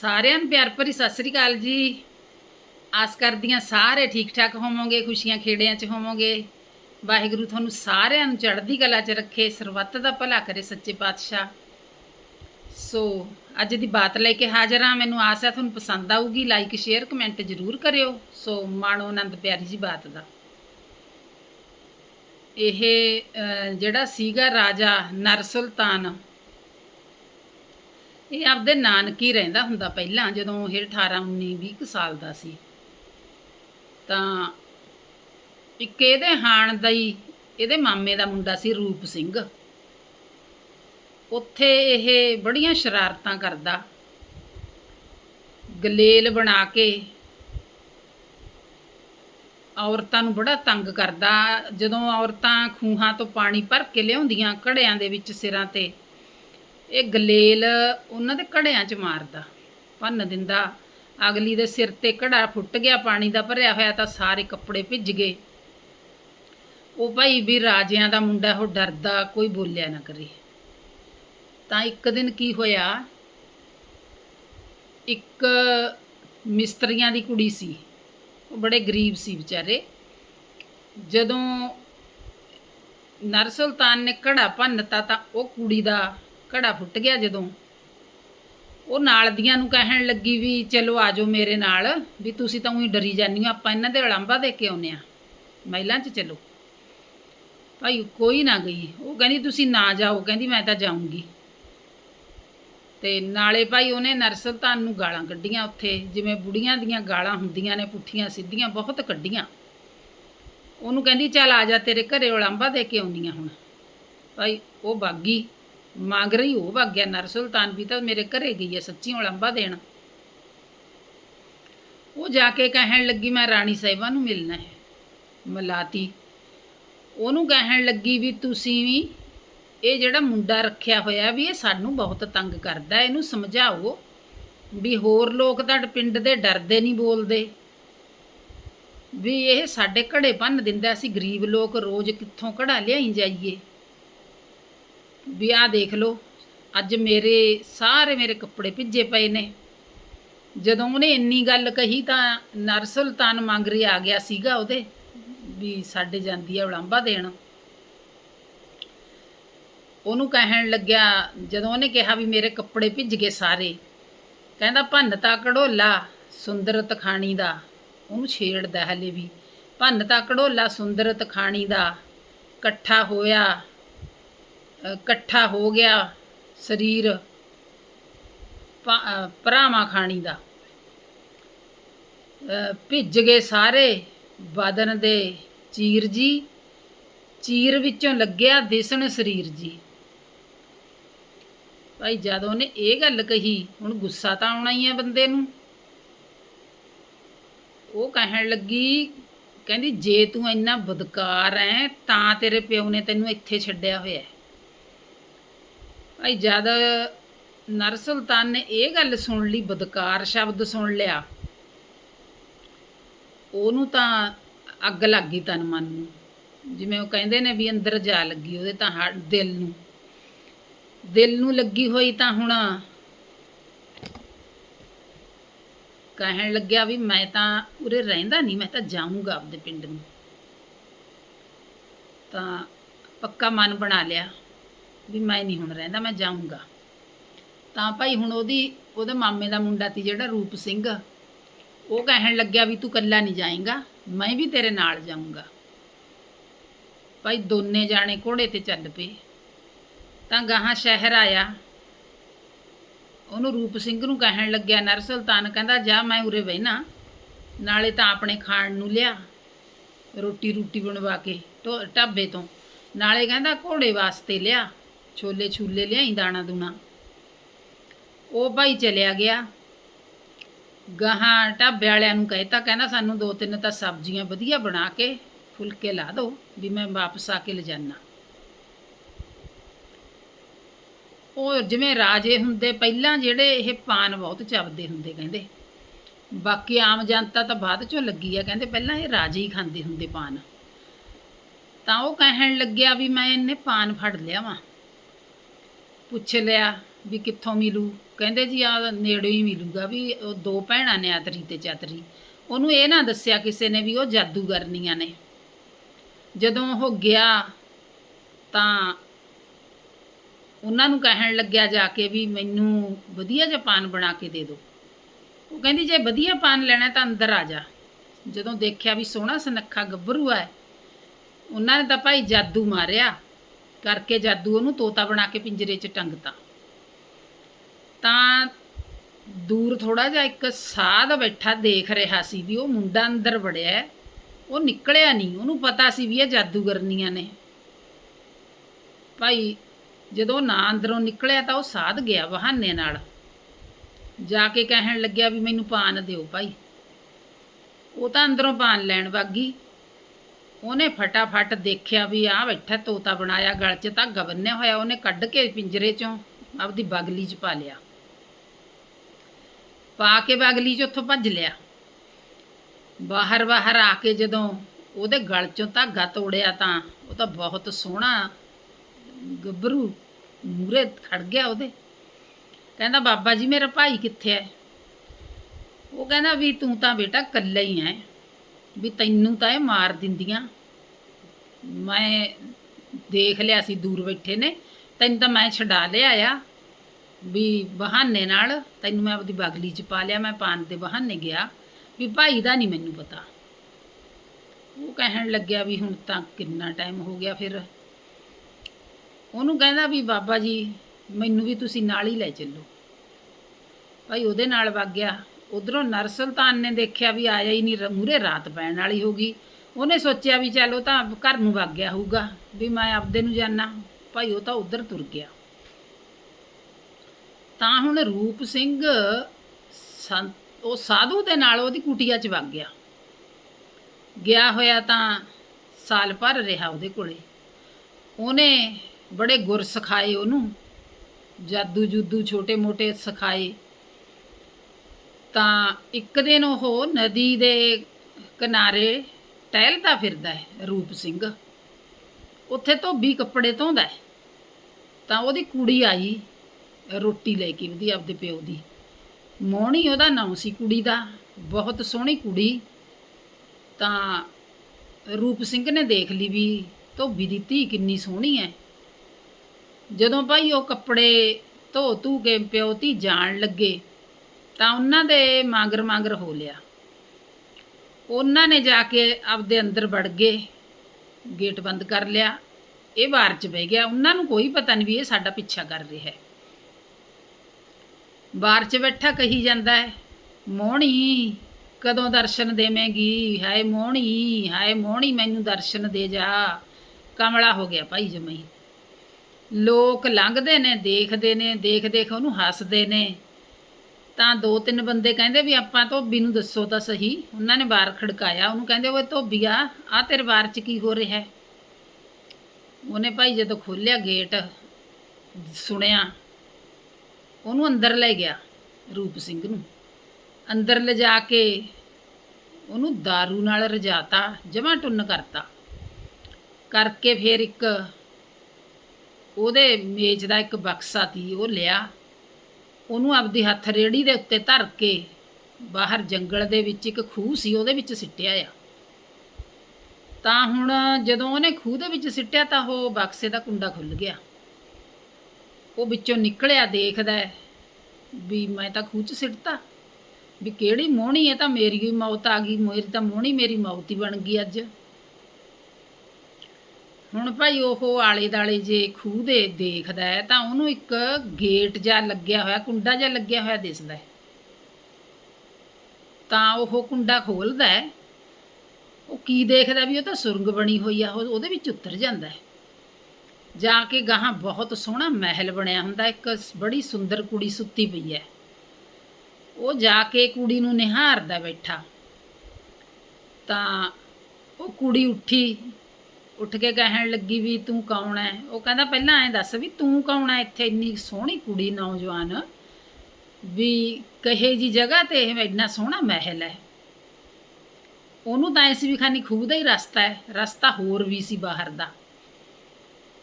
ਸਾਰਿਆਂ ਨੂੰ ਪਿਆਰ ਭਰੀ ਸਤਿ ਸ੍ਰੀ ਅਕਾਲ ਜੀ। ਆਸ ਕਰਦੀ ਹਾਂ ਸਾਰੇ ਠੀਕ ਠਾਕ ਹੋਵੋਗੇ, ਖੁਸ਼ੀਆਂ ਖੇੜਿਆਂ 'ਚ ਹੋਵੋਗੇ। ਵਾਹਿਗੁਰੂ ਤੁਹਾਨੂੰ ਸਾਰਿਆਂ ਨੂੰ ਚੜ੍ਹਦੀ ਕਲਾ 'ਚ ਰੱਖੇ, ਸਰਬੱਤ ਦਾ ਭਲਾ ਕਰੇ ਸੱਚੇ ਪਾਤਸ਼ਾਹ। ਸੋ, ਅੱਜ ਦੀ ਬਾਤ ਲੈ ਕੇ ਹਾਜ਼ਰ ਹਾਂ। ਮੈਨੂੰ ਆਸ ਹੈ ਤੁਹਾਨੂੰ ਪਸੰਦ ਆਊਗੀ। ਲਾਈਕ ਸ਼ੇਅਰ ਕਮੈਂਟ ਜ਼ਰੂਰ ਕਰਿਓ। ਸੋ, ਮਾਣੋ ਆਨੰਦ ਪਿਆਰੀ ਜੀ ਬਾਤ ਦਾ। ਇਹ ਜਿਹੜਾ ਸੀਗਾ ਰਾਜਾ ਨਰ ਸੁਲਤਾਨ ਇਹ ਆਪਦੇ ਨਾਨਕੀ ਰਹਿੰਦਾ ਹੁੰਦਾ ਪਹਿਲਾਂ, ਜਦੋਂ ਇਹ 18 19 20 ਕੁ ਸਾਲ ਦਾ ਸੀ। ਤਾਂ ਇੱਕ ਇਹਦੇ ਹਾਣ ਦਾ ਹੀ, ਇਹਦੇ ਮਾਮੇ ਦਾ ਮੁੰਡਾ ਸੀ ਰੂਪ ਸਿੰਘ। ਉੱਥੇ ਇਹ ਬੜੀਆਂ ਸ਼ਰਾਰਤਾਂ ਕਰਦਾ। ਗਲੇਲ ਬਣਾ ਕੇ ਔਰਤਾਂ ਨੂੰ ਬੜਾ ਤੰਗ ਕਰਦਾ। ਜਦੋਂ ਔਰਤਾਂ ਖੂਹਾਂ ਤੋਂ ਪਾਣੀ ਭਰ ਕੇ ਲਿਆਉਂਦੀਆਂ ਘੜਿਆਂ ਦੇ ਵਿੱਚ ਸਿਰਾਂ ਤੇ ਇਹ ਗਲੇਲ ਉਹਨਾਂ ਦੇ ਘੜਿਆਂ 'ਚ ਮਾਰਦਾ, ਭੰਨ ਦਿੰਦਾ। ਅਗਲੀ ਦੇ ਸਿਰ ਤੇ ਘੜਾ ਫੁੱਟ ਗਿਆ, ਪਾਣੀ ਦਾ ਭਰਿਆ ਹੋਇਆ ਤਾਂ ਸਾਰੇ ਕੱਪੜੇ ਭਿੱਜ ਗਏ। ਉਹ ਭਾਈ ਵੀ ਰਾਜਿਆਂ ਦਾ ਮੁੰਡਾ, ਉਹ ਡਰਦਾ, ਕੋਈ ਬੋਲਿਆ ਨਾ ਕਰੇ। ਤਾਂ ਇੱਕ ਦਿਨ ਕੀ ਹੋਇਆ? ਇੱਕ ਮਿਸਤਰੀਆਂ ਦੀ ਕੁੜੀ ਸੀ। ਉਹ ਬੜੇ ਗਰੀਬ ਸੀ ਵਿਚਾਰੇ। ਜਦੋਂ ਨਰ ਸੁਲਤਾਨ ਨੇ ਘੜਾ ਭੰਨਤਾ ਤਾਂ ਉਹ ਕੁੜੀ ਦਾ ਘੜਾ ਫੁੱਟ ਗਿਆ ਜਦੋਂ। ਉਹ ਨਾਲ ਦੀਆਂ ਨੂੰ ਕਹਿਣ ਲੱਗੀ ਵੀ, ਚਲੋ ਆਜੋ ਮੇਰੇ ਨਾਲ, ਵੀ ਤੁਸੀਂ ਤਾਂ ਉਹੀ ਡਰੀ ਜਾਂਦੀ ਹੋ, ਆਪਾਂ ਇਹਨਾਂ ਦੇ ਉਲਾਂਭਾ ਦੇ ਕੇ ਆਉਨੇ ਆ ਮਹਿਲਾਂ 'ਚ ਚਲੋ। ਭਾਈ ਕੋਈ ਨਾ ਗਈ। ਉਹ ਕਹਿੰਦੀ, ਤੁਸੀਂ ਨਾ ਜਾਓ। ਕਹਿੰਦੀ, ਮੈਂ ਤਾਂ ਜਾਊਂਗੀ। ਤੇ ਨਾਲੇ ਭਾਈ ਉਹਨੇ ਨਰ ਨੂੰ ਗਾਲਾਂ ਕੱਢੀਆਂ ਉੱਥੇ। ਜਿਵੇਂ ਬੁੜੀਆਂ ਦੀਆਂ ਗਾਲਾਂ ਹੁੰਦੀਆਂ ਨੇ, ਪੁੱਠੀਆਂ, ਸਿੱਧੀਆਂ, ਬਹੁਤ ਕੱਢੀਆਂ। ਉਹਨੂੰ ਕਹਿੰਦੀ, ਚੱਲ ਆ ਜਾ, ਤੇਰੇ ਘਰੇ ਉਲਾਂਭਾ ਦੇ ਕੇ ਆਉਂਦੀਆਂ ਹੁਣ। ਭਾਈ ਉਹ ਬਾਗੀ। ਮੰਗ ਰਹੀ ਉਹ ਵਗ ਨਰ ਸੁਲਤਾਨ ਵੀ ਤਾਂ ਮੇਰੇ ਘਰੇ ਗਈ ਹੈ ਸੱਚੀ ਉਲਾਂਭਾ ਦੇਣ। ਉਹ ਜਾ ਕੇ ਕਹਿਣ ਲੱਗੀ, ਮੈਂ ਰਾਣੀ ਸਾਹਿਬਾਂ ਨੂੰ ਮਿਲਣਾ ਹੈ। ਮਲਾਤੀ। ਉਹਨੂੰ ਕਹਿਣ ਲੱਗੀ ਵੀ ਤੁਸੀਂ ਵੀ ਇਹ ਜਿਹੜਾ ਮੁੰਡਾ ਰੱਖਿਆ ਹੋਇਆ ਵੀ ਇਹ ਸਾਨੂੰ ਬਹੁਤ ਤੰਗ ਕਰਦਾ, ਇਹਨੂੰ ਸਮਝਾਓ ਵੀ ਹੋਰ ਲੋਕ ਤਾਂ ਪਿੰਡ ਦੇ ਡਰਦੇ ਨਹੀਂ ਬੋਲਦੇ। ਵੀ ਇਹ ਸਾਡੇ ਘੜੇ ਭੰਨ ਦਿੰਦਾ, ਅਸੀਂ ਗਰੀਬ ਲੋਕ ਰੋਜ਼ ਕਿੱਥੋਂ ਘੜਾ ਲਿਆਈ ਜਾਈਏ? ਵੀ ਆਹ ਦੇਖ ਲਓ, ਅੱਜ ਮੇਰੇ ਸਾਰੇ ਮੇਰੇ ਕੱਪੜੇ ਭਿੱਜੇ ਪਏ ਨੇ। ਜਦੋਂ ਉਹਨੇ ਇੰਨੀ ਗੱਲ ਕਹੀ ਤਾਂ ਨਰਸੁਲਤਾਨ ਮੰਗਰੀ ਆ ਗਿਆ ਸੀਗਾ ਉਹਦੇ, ਵੀ ਸਾਡੇ ਜਾਂਦੀ ਹੈ ਉਲਾਂਭਾ ਦੇਣ। ਉਹਨੂੰ ਕਹਿਣ ਲੱਗਿਆ, ਜਦੋਂ ਉਹਨੇ ਕਿਹਾ ਵੀ ਮੇਰੇ ਕੱਪੜੇ ਭਿੱਜ ਗਏ ਸਾਰੇ, ਕਹਿੰਦਾ ਭੰਨਤਾ ਕੜੋਲਾ ਸੁੰਦਰ ਤਖਾਣੀ ਦਾ। ਉਹਨੂੰ ਛੇੜਦਾ ਹਲੇ ਵੀ ਭੰਨਤਾ ਕੜੋਲਾ ਸੁੰਦਰ ਤਖਾਣੀ ਦਾ, ਇਕੱਠਾ ਹੋਇਆ ਇਕੱਠਾ ਹੋ ਗਿਆ ਸਰੀਰ ਭਾ- ਭਰਾਵਾਂ ਖਾਣੀ ਦਾ। ਭਿੱਜ ਗਏ ਸਾਰੇ ਬਦਨ ਦੇ ਚੀਰ ਜੀ, ਚੀਰ ਵਿੱਚੋਂ ਲੱਗਿਆ ਦਿਸਣ ਸਰੀਰ ਜੀ। ਭਾਈ ਜਦੋਂ ਉਹਨੇ ਇਹ ਗੱਲ ਕਹੀ, ਹੁਣ ਗੁੱਸਾ ਤਾਂ ਆਉਣਾ ਹੀ ਹੈ ਬੰਦੇ ਨੂੰ। ਉਹ ਕਹਿਣ ਲੱਗੀ, ਕਹਿੰਦੀ, ਜੇ ਤੂੰ ਇੰਨਾ ਬਦਕਾਰ ਹੈ, ਤਾਂ ਤੇਰੇ ਪਿਓ ਨੇ ਤੈਨੂੰ ਇੱਥੇ ਛੱਡਿਆ ਹੋਇਆ ਹੈ। ਭਾਈ ਜਦ ਨਰ ਸੁਲਤਾਨ ਨੇ ਇਹ ਗੱਲ ਸੁਣ ਲਈ, ਬਦਕਾਰ ਸ਼ਬਦ ਸੁਣ ਲਿਆ। ਉਹਨੂੰ ਤਾਂ ਅੱਗ ਲੱਗ ਗਈ ਤਨ ਮਨ ਨੂੰ। ਜਿਵੇਂ ਉਹ ਕਹਿੰਦੇ ਨੇ ਵੀ ਅੰਦਰ ਜਾ ਲੱਗੀ ਉਹਦੇ ਤਾਂ ਹਾ- ਦਿਲ ਨੂੰ। ਦਿਲ ਨੂੰ ਲੱਗੀ ਹੋਈ ਤਾਂ ਹੁਣ ਕਹਿਣ ਲੱਗਿਆ ਵੀ ਮੈਂ ਤਾਂ ਉਰੇ ਰਹਿੰਦਾ ਨਹੀਂ ਮੈਂ ਤਾਂ ਜਾਊਂਗਾ ਆਪਦੇ ਪਿੰਡ ਨੂੰ। ਤਾਂ ਪੱਕਾ ਮਨ ਬਣਾ ਲਿਆ। ਵੀ ਮੈਂ ਨਹੀਂ ਹੁਣ ਰਹਿੰਦਾ, ਮੈਂ ਜਾਊਂਗਾ। ਤਾਂ ਭਾਈ ਹੁਣ ਉਹਦੀ, ਉਹਦੇ ਮਾਮੇ ਦਾ ਮੁੰਡਾ ਤੀ ਜਿਹੜਾ ਰੂਪ ਸਿੰਘ, ਉਹ ਕਹਿਣ ਲੱਗਿਆ ਵੀ ਤੂੰ ਇਕੱਲਾ ਨਹੀਂ ਜਾਏਗਾ, ਮੈਂ ਵੀ ਤੇਰੇ ਨਾਲ ਜਾਊਂਗਾ। ਭਾਈ ਦੋਨੇ ਜਾਣੇ ਘੋੜੇ ਤੇ ਚੱਲ ਪਏ। ਤਾਂ ਗਾਹਾਂ ਸ਼ਹਿਰ ਆਇਆ। ਉਹਨੂੰ ਰੂਪ ਸਿੰਘ ਨੂੰ ਕਹਿਣ ਲੱਗਿਆ ਨਰ ਸੁਲਤਾਨ ਕਹਿੰਦਾ, ਜਾ ਮੈਂ ਉਰੇ ਬਹਿਣਾ, ਨਾਲੇ ਤਾਂ ਆਪਣੇ ਖਾਣ ਨੂੰ ਲਿਆ, ਰੋਟੀ ਰੂਟੀ ਬਣਵਾ ਕੇ, ਢੋ- ਢਾਬੇ ਤੋਂ। ਨਾਲੇ ਕਹਿੰਦਾ, ਘੋੜੇ ਵਾਸਤੇ ਲਿਆ। ਛੋਲੇ ਛੂਲੇ ਲਿਆਈ, ਦਾਣਾ ਦੂਣਾ। ਉਹ ਭਾਈ ਚਲਿਆ ਗਿਆ। ਗਾਹਾਂ ਢਾਬੇ ਵਾਲਿਆਂ ਨੂੰ ਕਹਿਤਾ, ਕਹਿੰਦਾ ਸਾਨੂੰ ਦੋ ਤਿੰਨ ਤਾਂ ਸਬਜ਼ੀਆਂ ਵਧੀਆ ਬਣਾ ਕੇ ਫੁਲਕੇ ਲਾ ਦਿਓ, ਵੀ ਮੈਂ ਵਾਪਸ ਆ ਕੇ ਲਿਜਾਨਾ। ਉਹ ਜਿਵੇਂ ਰਾਜੇ ਹੁੰਦੇ, ਪਹਿਲਾਂ ਜਿਹੜੇ ਇਹ ਪਾਨ ਬਹੁਤ ਚੱਬਦੇ ਹੁੰਦੇ, ਕਹਿੰਦੇ। ਬਾਕੀ ਆਮ ਜਨਤਾ ਤਾਂ ਬਾਅਦ ਚੋਂ ਲੱਗੀ ਆ, ਕਹਿੰਦੇ ਪਹਿਲਾਂ ਇਹ ਰਾਜੇ ਹੀ ਖਾਂਦੇ ਹੁੰਦੇ ਪਾਨ। ਤਾਂ ਉਹ ਕਹਿਣ ਲੱਗਿਆ ਵੀ ਮੈਂ ਇਹਨੇ ਪਾਨ ਫੜ ਲਿਆ ਵਾਂ। ਪੁੱਛ ਲਿਆ ਵੀ ਕਿੱਥੋਂ ਮਿਲੂ। ਕਹਿੰਦੇ ਜੀ ਆ ਨੇੜੇ ਹੀ ਮਿਲੂਗਾ ਵੀ ਉਹ ਦੋ ਭੈਣਾਂ ਨੇ ਆਤਰੀ ਤੇ ਚਾਤਰੀ। ਉਹਨੂੰ ਇਹ ਨਾ ਦੱਸਿਆ ਕਿਸੇ ਨੇ ਵੀ ਉਹ ਜਾਦੂਗਰਨੀਆਂ ਨੇ। ਜਦੋਂ ਉਹ ਗਿਆ ਤਾਂ ਉਹਨਾਂ ਨੂੰ ਕਹਿਣ ਲੱਗਿਆ ਜਾ ਕੇ ਵੀ ਮੈਨੂੰ ਵਧੀਆ ਜਿਹਾ ਪਾਨ ਬਣਾ ਕੇ ਦੇ ਦਿਓ। ਉਹ ਕਹਿੰਦੀ ਜੇ ਵਧੀਆ ਪਾਨ ਲੈਣਾ ਤਾਂ ਅੰਦਰ ਆ ਜਾ। ਜਦੋਂ ਦੇਖਿਆ ਵੀ ਸੋਹਣਾ ਸੁਨੱਖਾ ਗੱਭਰੂ ਹੈ, ਉਹਨਾਂ ਨੇ ਤਾਂ ਭਾਈ ਜਾਦੂ ਮਾਰਿਆ। ਕਰਕੇ ਜਾਦੂ ਉਹਨੂੰ ਤੋਤਾ ਬਣਾ ਕੇ ਪਿੰਜਰੇ 'ਚ ਟੰਗਤਾ। ਤਾਂ ਦੂਰ ਥੋੜਾ ਜਿਹਾ ਇੱਕ ਸਾਧ ਬੈਠਾ ਦੇਖ ਰਿਹਾ ਸੀ ਵੀ ਉਹ ਮੁੰਡਾ ਅੰਦਰ ਵੜਿਆ ਉਹ ਨਿਕਲਿਆ ਨਹੀਂ, ਉਹਨੂੰ ਪਤਾ ਸੀ ਵੀ ਇਹ ਜਾਦੂਗਰਨੀਆਂ ਨੇ। ਭਾਈ ਜਦੋਂ ਨਾ ਅੰਦਰੋਂ ਨਿਕਲਿਆ ਤਾਂ ਉਹ ਸਾਧ ਗਿਆ ਬਹਾਨੇ ਨਾਲ। ਜਾ ਕੇ ਕਹਿਣ ਲੱਗਿਆ ਵੀ ਮੈਨੂੰ ਪਾਨ ਦਿਓ ਭਾਈ। ਉਹ ਤਾਂ ਅੰਦਰੋਂ ਪਾਨ ਲੈਣ ਵਾਗੀ ਉਹਨੇ ਫਟਾਫਟ ਦੇਖਿਆ ਵੀ ਆ ਬੈਠਾ, ਤੋਤਾ ਬਣਾਇਆ, ਗਲ 'ਚ ਧਾਗਾ ਬੰਨਿਆ ਹੋਇਆ, ਉਹਨੇ ਕੱਢ ਕੇ ਪਿੰਜਰੇ 'ਚੋਂ ਆਪਦੀ ਬਗਲੀ 'ਚ ਪਾ ਲਿਆ। ਪਾ ਕੇ ਬਗਲੀ 'ਚ ਉੱਥੋਂ ਭੱਜ ਲਿਆ। ਬਾਹਰ ਬਾਹਰ ਆ ਕੇ ਜਦੋਂ ਉਹਦੇ ਗਲ 'ਚੋਂ ਧਾਗਾ ਤੋੜਿਆ ਤਾਂ ਉਹ ਤਾਂ ਬਹੁਤ ਸੋਹਣਾ ਗੱਭਰੂ ਮੂਰੇ ਖੜ ਗਿਆ ਉਹਦੇ। ਕਹਿੰਦਾ, ਬਾਬਾ ਜੀ, ਮੇਰਾ ਭਾਈ ਕਿੱਥੇ ਹੈ? ਉਹ ਕਹਿੰਦਾ, ਵੀ ਤੂੰ ਤਾਂ ਬੇਟਾ ਇਕੱਲਾ ਹੀ ਹੈ। ਵੀ ਤੈਨੂੰ ਤਾਂ ਇਹ ਮਾਰ ਦਿੰਦੀਆਂ। ਮੈਂ ਦੇਖ ਲਿਆ ਸੀ, ਦੂਰ ਬੈਠੇ ਨੇ। ਤੈਨੂੰ ਤਾਂ ਮੈਂ ਛਡਾ ਲਿਆ ਆ ਵੀ ਬਹਾਨੇ ਨਾਲ ਤੈਨੂੰ ਮੈਂ ਆਪਦੀ ਬਾਗਲੀ 'ਚ ਪਾ ਲਿਆ, ਮੈਂ ਪਾਨ ਦੇ ਬਹਾਨੇ ਗਿਆ। ਵੀ ਭਾਈ ਦਾ ਨਹੀਂ ਮੈਨੂੰ ਪਤਾ। ਉਹ ਕਹਿਣ ਲੱਗਿਆ ਵੀ ਹੁਣ ਤਾਂ ਕਿੰਨਾ ਟਾਈਮ ਹੋ ਗਿਆ ਫਿਰ। ਉਹਨੂੰ ਕਹਿੰਦਾ ਵੀ ਬਾਬਾ ਜੀ, ਮੈਨੂੰ ਵੀ ਤੁਸੀਂ ਨਾਲ ਹੀ ਲੈ ਚੱਲੋ। ਭਾਈ ਉਹਦੇ ਨਾਲ ਵਗ ਗਿਆ। ਉਧਰੋਂ ਨਰ ਸੁਲਤਾਨ ਨੇ ਦੇਖਿਆ ਵੀ ਆਇਆ ਹੀ ਨਹੀਂ ਮੂਰੇ ਰਾਤ ਪੈਣ ਵਾਲੀ ਹੋ ਗਈ। ਉਹਨੇ ਸੋਚਿਆ ਵੀ ਚੱਲ ਤਾਂ ਘਰ ਨੂੰ ਵਗ ਗਿਆ ਹੋਊਗਾ, ਵੀ ਮੈਂ ਆਪਦੇ ਨੂੰ ਜਾਣਾ ਭਾਈ ਉਹ ਤਾਂ ਉਧਰ ਤੁਰ ਗਿਆ। ਤਾਂ ਹੁਣ ਰੂਪ ਸਿੰਘ ਸੰ- ਉਹ ਸਾਧੂ ਦੇ ਨਾਲ ਉਹਦੀ ਕੁਟੀਆ 'ਚ ਵਗ ਗਿਆ। ਗਿਆ ਹੋਇਆ ਤਾਂ ਸਾਲ ਭਰ ਰਿਹਾ ਉਹਦੇ ਕੋਲੇ। ਉਹਨੇ ਬੜੇ ਗੁਰ ਸਿਖਾਏ ਉਹਨੂੰ। ਜਾਦੂ ਜੁਦੂ ਛੋਟੇ ਮੋਟੇ ਸਿਖਾਏ। ਤਾਂ ਇੱਕ ਦਿਨ ਉਹ ਨਦੀ ਦੇ ਕਿਨਾਰੇ ਟਹਿਲਦਾ ਫਿਰਦਾ ਹੈ, ਰੂਪ ਸਿੰਘ। ਉੱਥੇ ਧੋਬੀ ਕੱਪੜੇ ਧੋਂਦਾ ਹੈ। ਤਾਂ ਉਹਦੀ ਕੁੜੀ ਆਈ, ਰੋਟੀ ਲੈ ਕੇ ਉਹਦੀ, ਆਪਦੇ ਪਿਓ ਦੀ। ਮੋਹਣੀ ਉਹਦਾ ਨਾਂ ਸੀ ਕੁੜੀ ਦਾ, ਬਹੁਤ ਸੋਹਣੀ ਕੁੜੀ। ਤਾਂ ਰੂਪ ਸਿੰਘ ਨੇ ਦੇਖ ਲਈ ਵੀ ਧੋਬੀ ਦੀ ਧੀ ਕਿੰਨੀ ਸੋਹਣੀ ਹੈ। ਜਦੋਂ ਭਾਈ ਉਹ ਕੱਪੜੇ ਧੋ ਧੂ ਕੇ ਪਿਓ ਧੀ ਜਾਣ ਲੱਗੇ ਤਾਂ ਉਹਨਾਂ ਦੇ ਮਾਂਗਰ ਮਾਂਗਰ ਹੋ ਲਿਆ। ਉਹਨਾਂ ਨੇ ਜਾ ਕੇ ਆਪਦੇ ਅੰਦਰ ਵੜ ਗਏ, ਗੇਟ ਬੰਦ ਕਰ ਲਿਆ, ਇਹ ਵਾਰ ਚ ਬਹਿ ਗਿਆ। ਉਹਨਾਂ ਨੂੰ ਕੋਈ ਪਤਾ ਨਹੀਂ ਵੀ ਇਹ ਸਾਡਾ ਪਿੱਛਾ ਕਰ ਰਿਹਾ ਹੈ। ਬਾਹਰ ਚ ਬੈਠਾ ਕਹੀ ਜਾਂਦਾ ਹੈ, ਮੋਹਣੀ, ਕਦੋਂ ਦਰਸ਼ਨ ਦੇਵੇਂਗੀ? ਹਾਏ ਮੋਹਣੀ ਹਾਏ ਮੋਹਣੀ, ਮੈਨੂੰ ਦਰਸ਼ਨ ਦੇ ਜਾ। ਕਮਲਾ ਹੋ ਗਿਆ ਭਾਈ ਜਮਈ। ਲੋਕ ਲੰਘਦੇ ਨੇ, ਦੇਖਦੇ ਨੇ ਦੇਖ ਦੇਖ ਉਹਨੂੰ ਹੱਸਦੇ ਨੇ। ਤਾਂ ਦੋ ਤਿੰਨ ਬੰਦੇ ਕਹਿੰਦੇ ਵੀ ਆਪਾਂ ਧੋਬੀ ਨੂੰ ਦੱਸੋ ਤਾਂ ਸਹੀ। ਉਹਨਾਂ ਨੇ ਬਾਰ ਖੜਕਾਇਆ। ਉਹਨੂੰ ਕਹਿੰਦੇ, ਓਏ ਧੋਬੀਆ ਆ ਤੇਰੇ ਬਾਰ 'ਚ ਕੀ ਹੋ ਰਿਹਾ? ਹੈ ਉਹਨੇ ਭਾਈ ਜਦੋਂ ਖੋਲਿਆ ਗੇਟ, ਸੁਣਿਆ, ਉਹਨੂੰ ਅੰਦਰ ਲੈ ਗਿਆ ਰੂਪ ਸਿੰਘ ਨੂੰ। ਅੰਦਰ ਲਿਜਾ ਕੇ ਉਹਨੂੰ दारू ਨਾਲ ਰਜਾਤਾ, ਜਮਾ ਟੁੰਨ ਕਰਤਾ। ਕਰਕੇ ਫਿਰ ਇੱਕ ਉਹਦੇ ਮੇਜ਼ ਦਾ ਇੱਕ ਬਕਸਾ ਤੀ, ਉਹ ਲਿਆ। ਉਹਨੂੰ ਆਪਦੀ ਹੱਥ ਰੇੜੀ ਦੇ ਉੱਤੇ ਧਰ ਕੇ ਬਾਹਰ ਜੰਗਲ ਦੇ ਵਿੱਚ ਇੱਕ ਖੂਹ ਸੀ, ਉਹਦੇ ਵਿੱਚ ਸਿੱਟਿਆ ਆ। ਤਾਂ ਹੁਣ ਜਦੋਂ ਉਹਨੇ ਖੂਹ ਦੇ ਵਿੱਚ ਸਿੱਟਿਆ ਤਾਂ ਉਹ ਬਕਸੇ ਦਾ ਕੁੰਡਾ ਖੁੱਲ ਗਿਆ। ਉਹ ਵਿੱਚੋਂ ਨਿਕਲਿਆ, ਦੇਖਦਾ ਵੀ ਮੈਂ ਤਾਂ ਖੂਹ 'ਚ ਸਿੱਟਤਾ। ਵੀ ਕਿਹੜੀ ਮੋਹਣੀ ਹੈ ਤਾਂ ਮੇਰੀ ਹੀ ਮੌਤ ਆ ਗਈ, ਮੇਰੀ ਤਾਂ ਮੋਹਣੀ ਮੇਰੀ ਮੌਤ ਹੀ ਬਣ ਗਈ ਅੱਜ। ਹੁਣ ਭਾਈ ਉਹ ਆਲੇ ਦਾਲੇ ਜੇ ਖੂਹ ਦੇ ਦੇਖਦਾ ਹੈ ਤਾਂ ਉਹਨੂੰ ਇੱਕ ਗੇਟ ਜਿਹਾ ਲੱਗਿਆ ਹੋਇਆ, ਕੁੰਡਾ ਜਿਹਾ ਲੱਗਿਆ ਹੋਇਆ ਦਿਸਦਾ ਹੈ। ਤਾਂ ਉਹ ਕੁੰਡਾ ਖੋਲਦਾ ਹੈ। ਉਹ ਕੀ ਦੇਖਦਾ ਵੀ ਉਹ ਤਾਂ ਸੁਰੰਗ ਬਣੀ ਹੋਈ ਆ, ਉਹ- ਉਹਦੇ ਵਿੱਚ ਉਤਰ ਜਾਂਦਾ ਹੈ। ਜਾ ਕੇ ਗਾਹਾਂ ਬਹੁਤ ਸੋਹਣਾ ਮਹਿਲ ਬਣਿਆ ਹੁੰਦਾ, ਇੱਕ ਬੜੀ ਸੁੰਦਰ ਕੁੜੀ ਸੁੱਤੀ ਪਈ ਹੈ। ਉਹ ਜਾ ਕੇ ਕੁੜੀ ਨੂੰ ਨਿਹਾਰਦਾ ਬੈਠਾ। ਤਾਂ ਉਹ ਕੁੜੀ ਉੱਠੀ ਉੱਠ ਕੇ ਕਹਿਣ ਲੱਗੀ ਵੀ ਤੂੰ ਕੌਣ ਹੈ ਉਹ ਕਹਿੰਦਾ ਪਹਿਲਾਂ ਐਂ ਦੱਸ ਵੀ ਤੂੰ ਕੌਣ ਹੈ ਇੱਥੇ? ਇੰਨੀ ਸੋਹਣੀ ਕੁੜੀ ਨੌਜਵਾਨ। ਵੀ ਕਹੇ ਜੀ ਜਗ੍ਹਾ ਤੇ ਇਹ ਇੰਨਾ ਸੋਹਣਾ ਮਹਿਲ ਹੈ ਉਹਨੂੰ ਤਾਂ ਐਸੀ ਵੀ ਖਾਨੀ ਖੂਹ ਦਾ ਹੀ ਰਸਤਾ ਹੈ ਰਸਤਾ ਹੋਰ ਵੀ ਸੀ ਬਾਹਰ ਦਾ।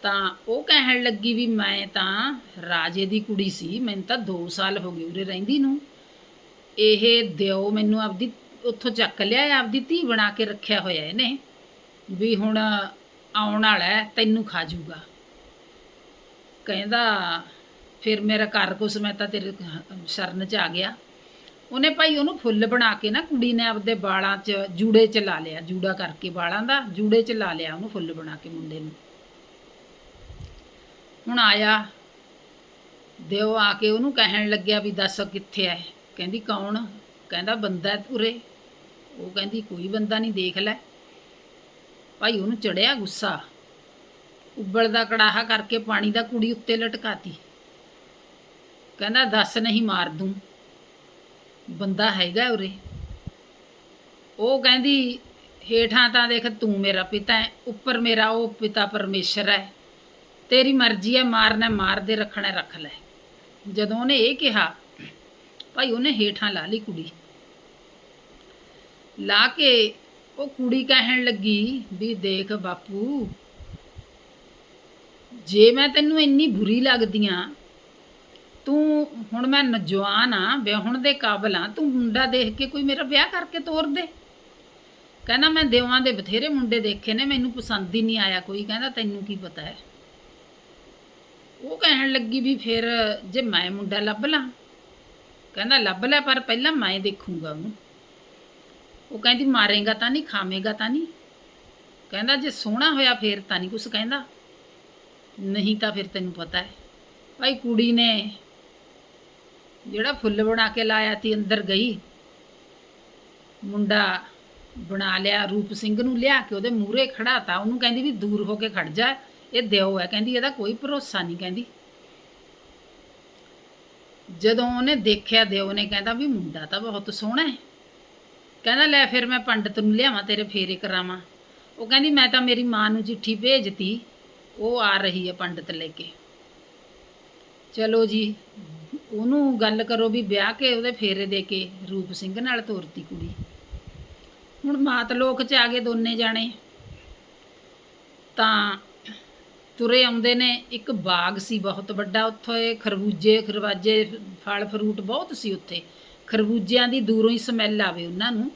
ਤਾਂ ਉਹ ਕਹਿਣ ਲੱਗੀ ਵੀ ਮੈਂ ਤਾਂ ਰਾਜੇ ਦੀ ਕੁੜੀ ਸੀ। ਮੈਨੂੰ ਤਾਂ 2 ਸਾਲ ਹੋ ਗਏ ਉਰੇ ਰਹਿੰਦੀ ਨੂੰ। ਇਹ ਦਿਓ ਮੈਨੂੰ ਆਪਦੀ, ਉੱਥੋਂ ਚੱਕ ਲਿਆ, ਆਪਦੀ ਧੀ ਬਣਾ ਕੇ ਰੱਖਿਆ ਹੋਇਆ ਇਹਨੇ। ਵੀ ਹੁਣ ਆਉਣ ਵਾਲਾ ਤੈਨੂੰ ਖਾ ਜੂਗਾ ਕਹਿੰਦਾ, ਫਿਰ ਮੇਰਾ ਘਰ ਕੁਛ ਮੈਂ ਤਾਂ ਤੇਰੇ ਸ਼ਰਨ ਚ ਆ ਗਿਆ। ਉਹਨੇ ਭਾਈ ਉਹਨੂੰ ਫੁੱਲ ਬਣਾ ਕੇ ਨਾ ਕੁੜੀ ਨੇ ਆਪਦੇ ਵਾਲਾਂ 'ਚ ਜੂੜੇ 'ਚ ਲਾ ਲਿਆ, ਜੂੜਾ ਕਰਕੇ ਵਾਲਾਂ ਦਾ, ਜੂੜੇ 'ਚ ਲਾ ਲਿਆ ਉਹਨੂੰ ਫੁੱਲ ਬਣਾ ਕੇ ਮੁੰਡੇ ਨੂੰ। ਹੁਣ ਆਇਆ ਦਿਓ ਆ ਕੇ ਉਹਨੂੰ ਕਹਿਣ ਲੱਗਿਆ ਵੀ ਦੱਸ ਕਿੱਥੇ ਐ। ਕਹਿੰਦੀ, ਕੌਣ? ਕਹਿੰਦਾ, ਬੰਦਾ ਹੈ ਉਰੇ। ਉਹ ਕਹਿੰਦੀ, ਕੋਈ ਬੰਦਾ ਨਹੀਂ, ਦੇਖ ਲੈ। ਭਾਈ ਉਹਨੂੰ ਚੜਿਆ ਗੁੱਸਾ। ਉਬਲਦਾ ਕੜਾਹਾ ਕਰਕੇ ਪਾਣੀ ਦਾ ਕੁੜੀ ਉੱਤੇ ਲਟਕਾਤੀ। ਕਹਿੰਦਾ, ਦੱਸ ਨਹੀਂ ਮਾਰ ਦੂੰ। ਬੰਦਾ ਹੈਗਾ ਉਰੇ। ਉਹ ਕਹਿੰਦੀ, ਹੇਠਾਂ ਤਾਂ ਦੇਖ ਤੂੰ ਮੇਰਾ ਪਿਤਾ ਹੈ। ਉੱਪਰ ਮੇਰਾ ਉਹ ਪਿਤਾ ਪਰਮੇਸ਼ਰ ਹੈ। ਤੇਰੀ ਮਰਜ਼ੀ ਹੈ ਮਾਰਨਾ ਮਾਰ ਦੇ ਰੱਖਣਾ ਰੱਖ ਲੈ। ਜਦੋਂ ਉਹਨੇ ਇਹ ਕਿਹਾ, ਭਾਈ ਉਹਨੇ ਹੇਠਾਂ ਲਾ ਲਈ ਕੁੜੀ। ਲਾ ਕੇ ਉਹ ਕੁੜੀ ਕਹਿਣ ਲੱਗੀ ਵੀ ਦੇਖ ਬਾਪੂ, ਜੇ ਮੈਂ ਤੈਨੂੰ ਇੰਨੀ ਬੁਰੀ ਲੱਗਦੀ ਆਂ, ਤੂੰ ਹੁਣ ਮੈਂ ਨੌਜਵਾਨ ਆ, ਵਿਆਹਣ ਦੇ ਕਾਬਲ ਆ, ਤੂੰ ਮੁੰਡਾ ਦੇਖ ਕੇ ਕੋਈ ਮੇਰਾ ਵਿਆਹ ਕਰਕੇ ਤੋਰ ਦੇ। ਕਹਿੰਦਾ ਮੈਂ ਦੇਵਾਂ ਦੇ ਬਥੇਰੇ ਮੁੰਡੇ ਦੇਖੇ ਨੇ, ਮੈਨੂੰ ਪਸੰਦ ਹੀ ਨਹੀਂ ਆਇਆ ਕੋਈ, ਕਹਿੰਦਾ ਤੈਨੂੰ ਕੀ ਪਤਾ ਹੈ। ਉਹ ਕਹਿਣ ਲੱਗੀ ਵੀ ਫਿਰ ਜੇ ਮੈਂ ਮੁੰਡਾ ਲੱਭ ਲਾਂ, ਕਹਿੰਦਾ ਲੱਭ ਲੈ ਪਰ ਪਹਿਲਾਂ ਮੈਂ ਦੇਖੂੰਗਾ ਉਹਨੂੰ। ਉਹ ਕਹਿੰਦੀ, ਮਾਰੇਗਾ ਤਾਂ ਨਹੀਂ, ਖਾਵੇਂਗਾ ਤਾਂ ਨਹੀਂ। ਕਹਿੰਦਾ, ਜੇ ਸੋਹਣਾ ਹੋਇਆ ਫੇਰ ਤਾਂ ਨਹੀਂ ਕੁਛ ਕਹਿੰਦਾ। ਨਹੀਂ ਤਾਂ ਫਿਰ ਤੈਨੂੰ ਪਤਾ ਹੈ। ਭਾਈ ਕੁੜੀ ਨੇ ਜਿਹੜਾ ਫੁੱਲ ਬਣਾ ਕੇ ਲਾਇਆ ਤੀ ਅੰਦਰ ਗਈ, ਮੁੰਡਾ ਬਣਾ ਲਿਆ, ਰੂਪ ਸਿੰਘ ਨੂੰ ਲਿਆ ਕੇ ਉਹਦੇ ਮੂਹਰੇ ਖੜਾਤਾ। ਉਹਨੂੰ ਕਹਿੰਦੀ ਵੀ ਦੂਰ ਹੋ ਕੇ ਖੜ ਜਾ, ਇਹ ਦਿਓ ਹੈ। ਕਹਿੰਦੀ, ਇਹਦਾ ਕੋਈ ਭਰੋਸਾ ਨਹੀਂ ਕਹਿੰਦੀ। ਜਦੋਂ ਉਹਨੇ ਦੇਖਿਆ, ਦਿਓ ਨੇ ਕਹਿੰਦਾ ਵੀ ਮੁੰਡਾ ਤਾਂ ਬਹੁਤ ਸੋਹਣਾ ਹੈ। ਕਹਿੰਦਾ, ਲੈ ਫਿਰ ਮੈਂ ਪੰਡਤ ਨੂੰ ਲਿਆਵਾਂ, ਤੇਰੇ ਫੇਰੇ ਕਰਾਵਾਂ ਉਹ ਕਹਿੰਦੀ, ਮੈਂ ਤਾਂ ਮੇਰੀ ਮਾਂ ਨੂੰ ਚਿੱਠੀ ਭੇਜਤੀ, ਉਹ ਆ ਰਹੀ ਹੈ ਪੰਡਤ ਲੈ ਕੇ। ਚਲੋ ਜੀ, ਉਹਨੂੰ ਗੱਲ ਕਰੋ ਵੀ ਵਿਆਹ ਕੇ ਉਹਦੇ ਫੇਰੇ ਦੇ ਕੇ ਰੂਪ ਸਿੰਘ ਨਾਲ ਤੋਰਤੀ ਕੁੜੀ। ਹੁਣ ਮਾਤ ਲੋਕ ਚ ਆ ਗਏ ਦੋਨੇ ਜਾਣੇ। ਤਾਂ ਤੁਰੇ ਆਉਂਦੇ ਨੇ, ਇੱਕ ਬਾਗ ਸੀ ਬਹੁਤ ਵੱਡਾ, ਉੱਥੇ ਖਰਬੂਜੇ, ਖਰਵਾਜੇ, ਫਲ ਫਰੂਟ ਬਹੁਤ ਸੀ ਉੱਥੇ। ਖਰਬੂਜਿਆਂ ਦੀ ਦੂਰੋਂ ਹੀ ਸਮੈਲ ਆਵੇ ਉਹਨਾਂ ਨੂੰ।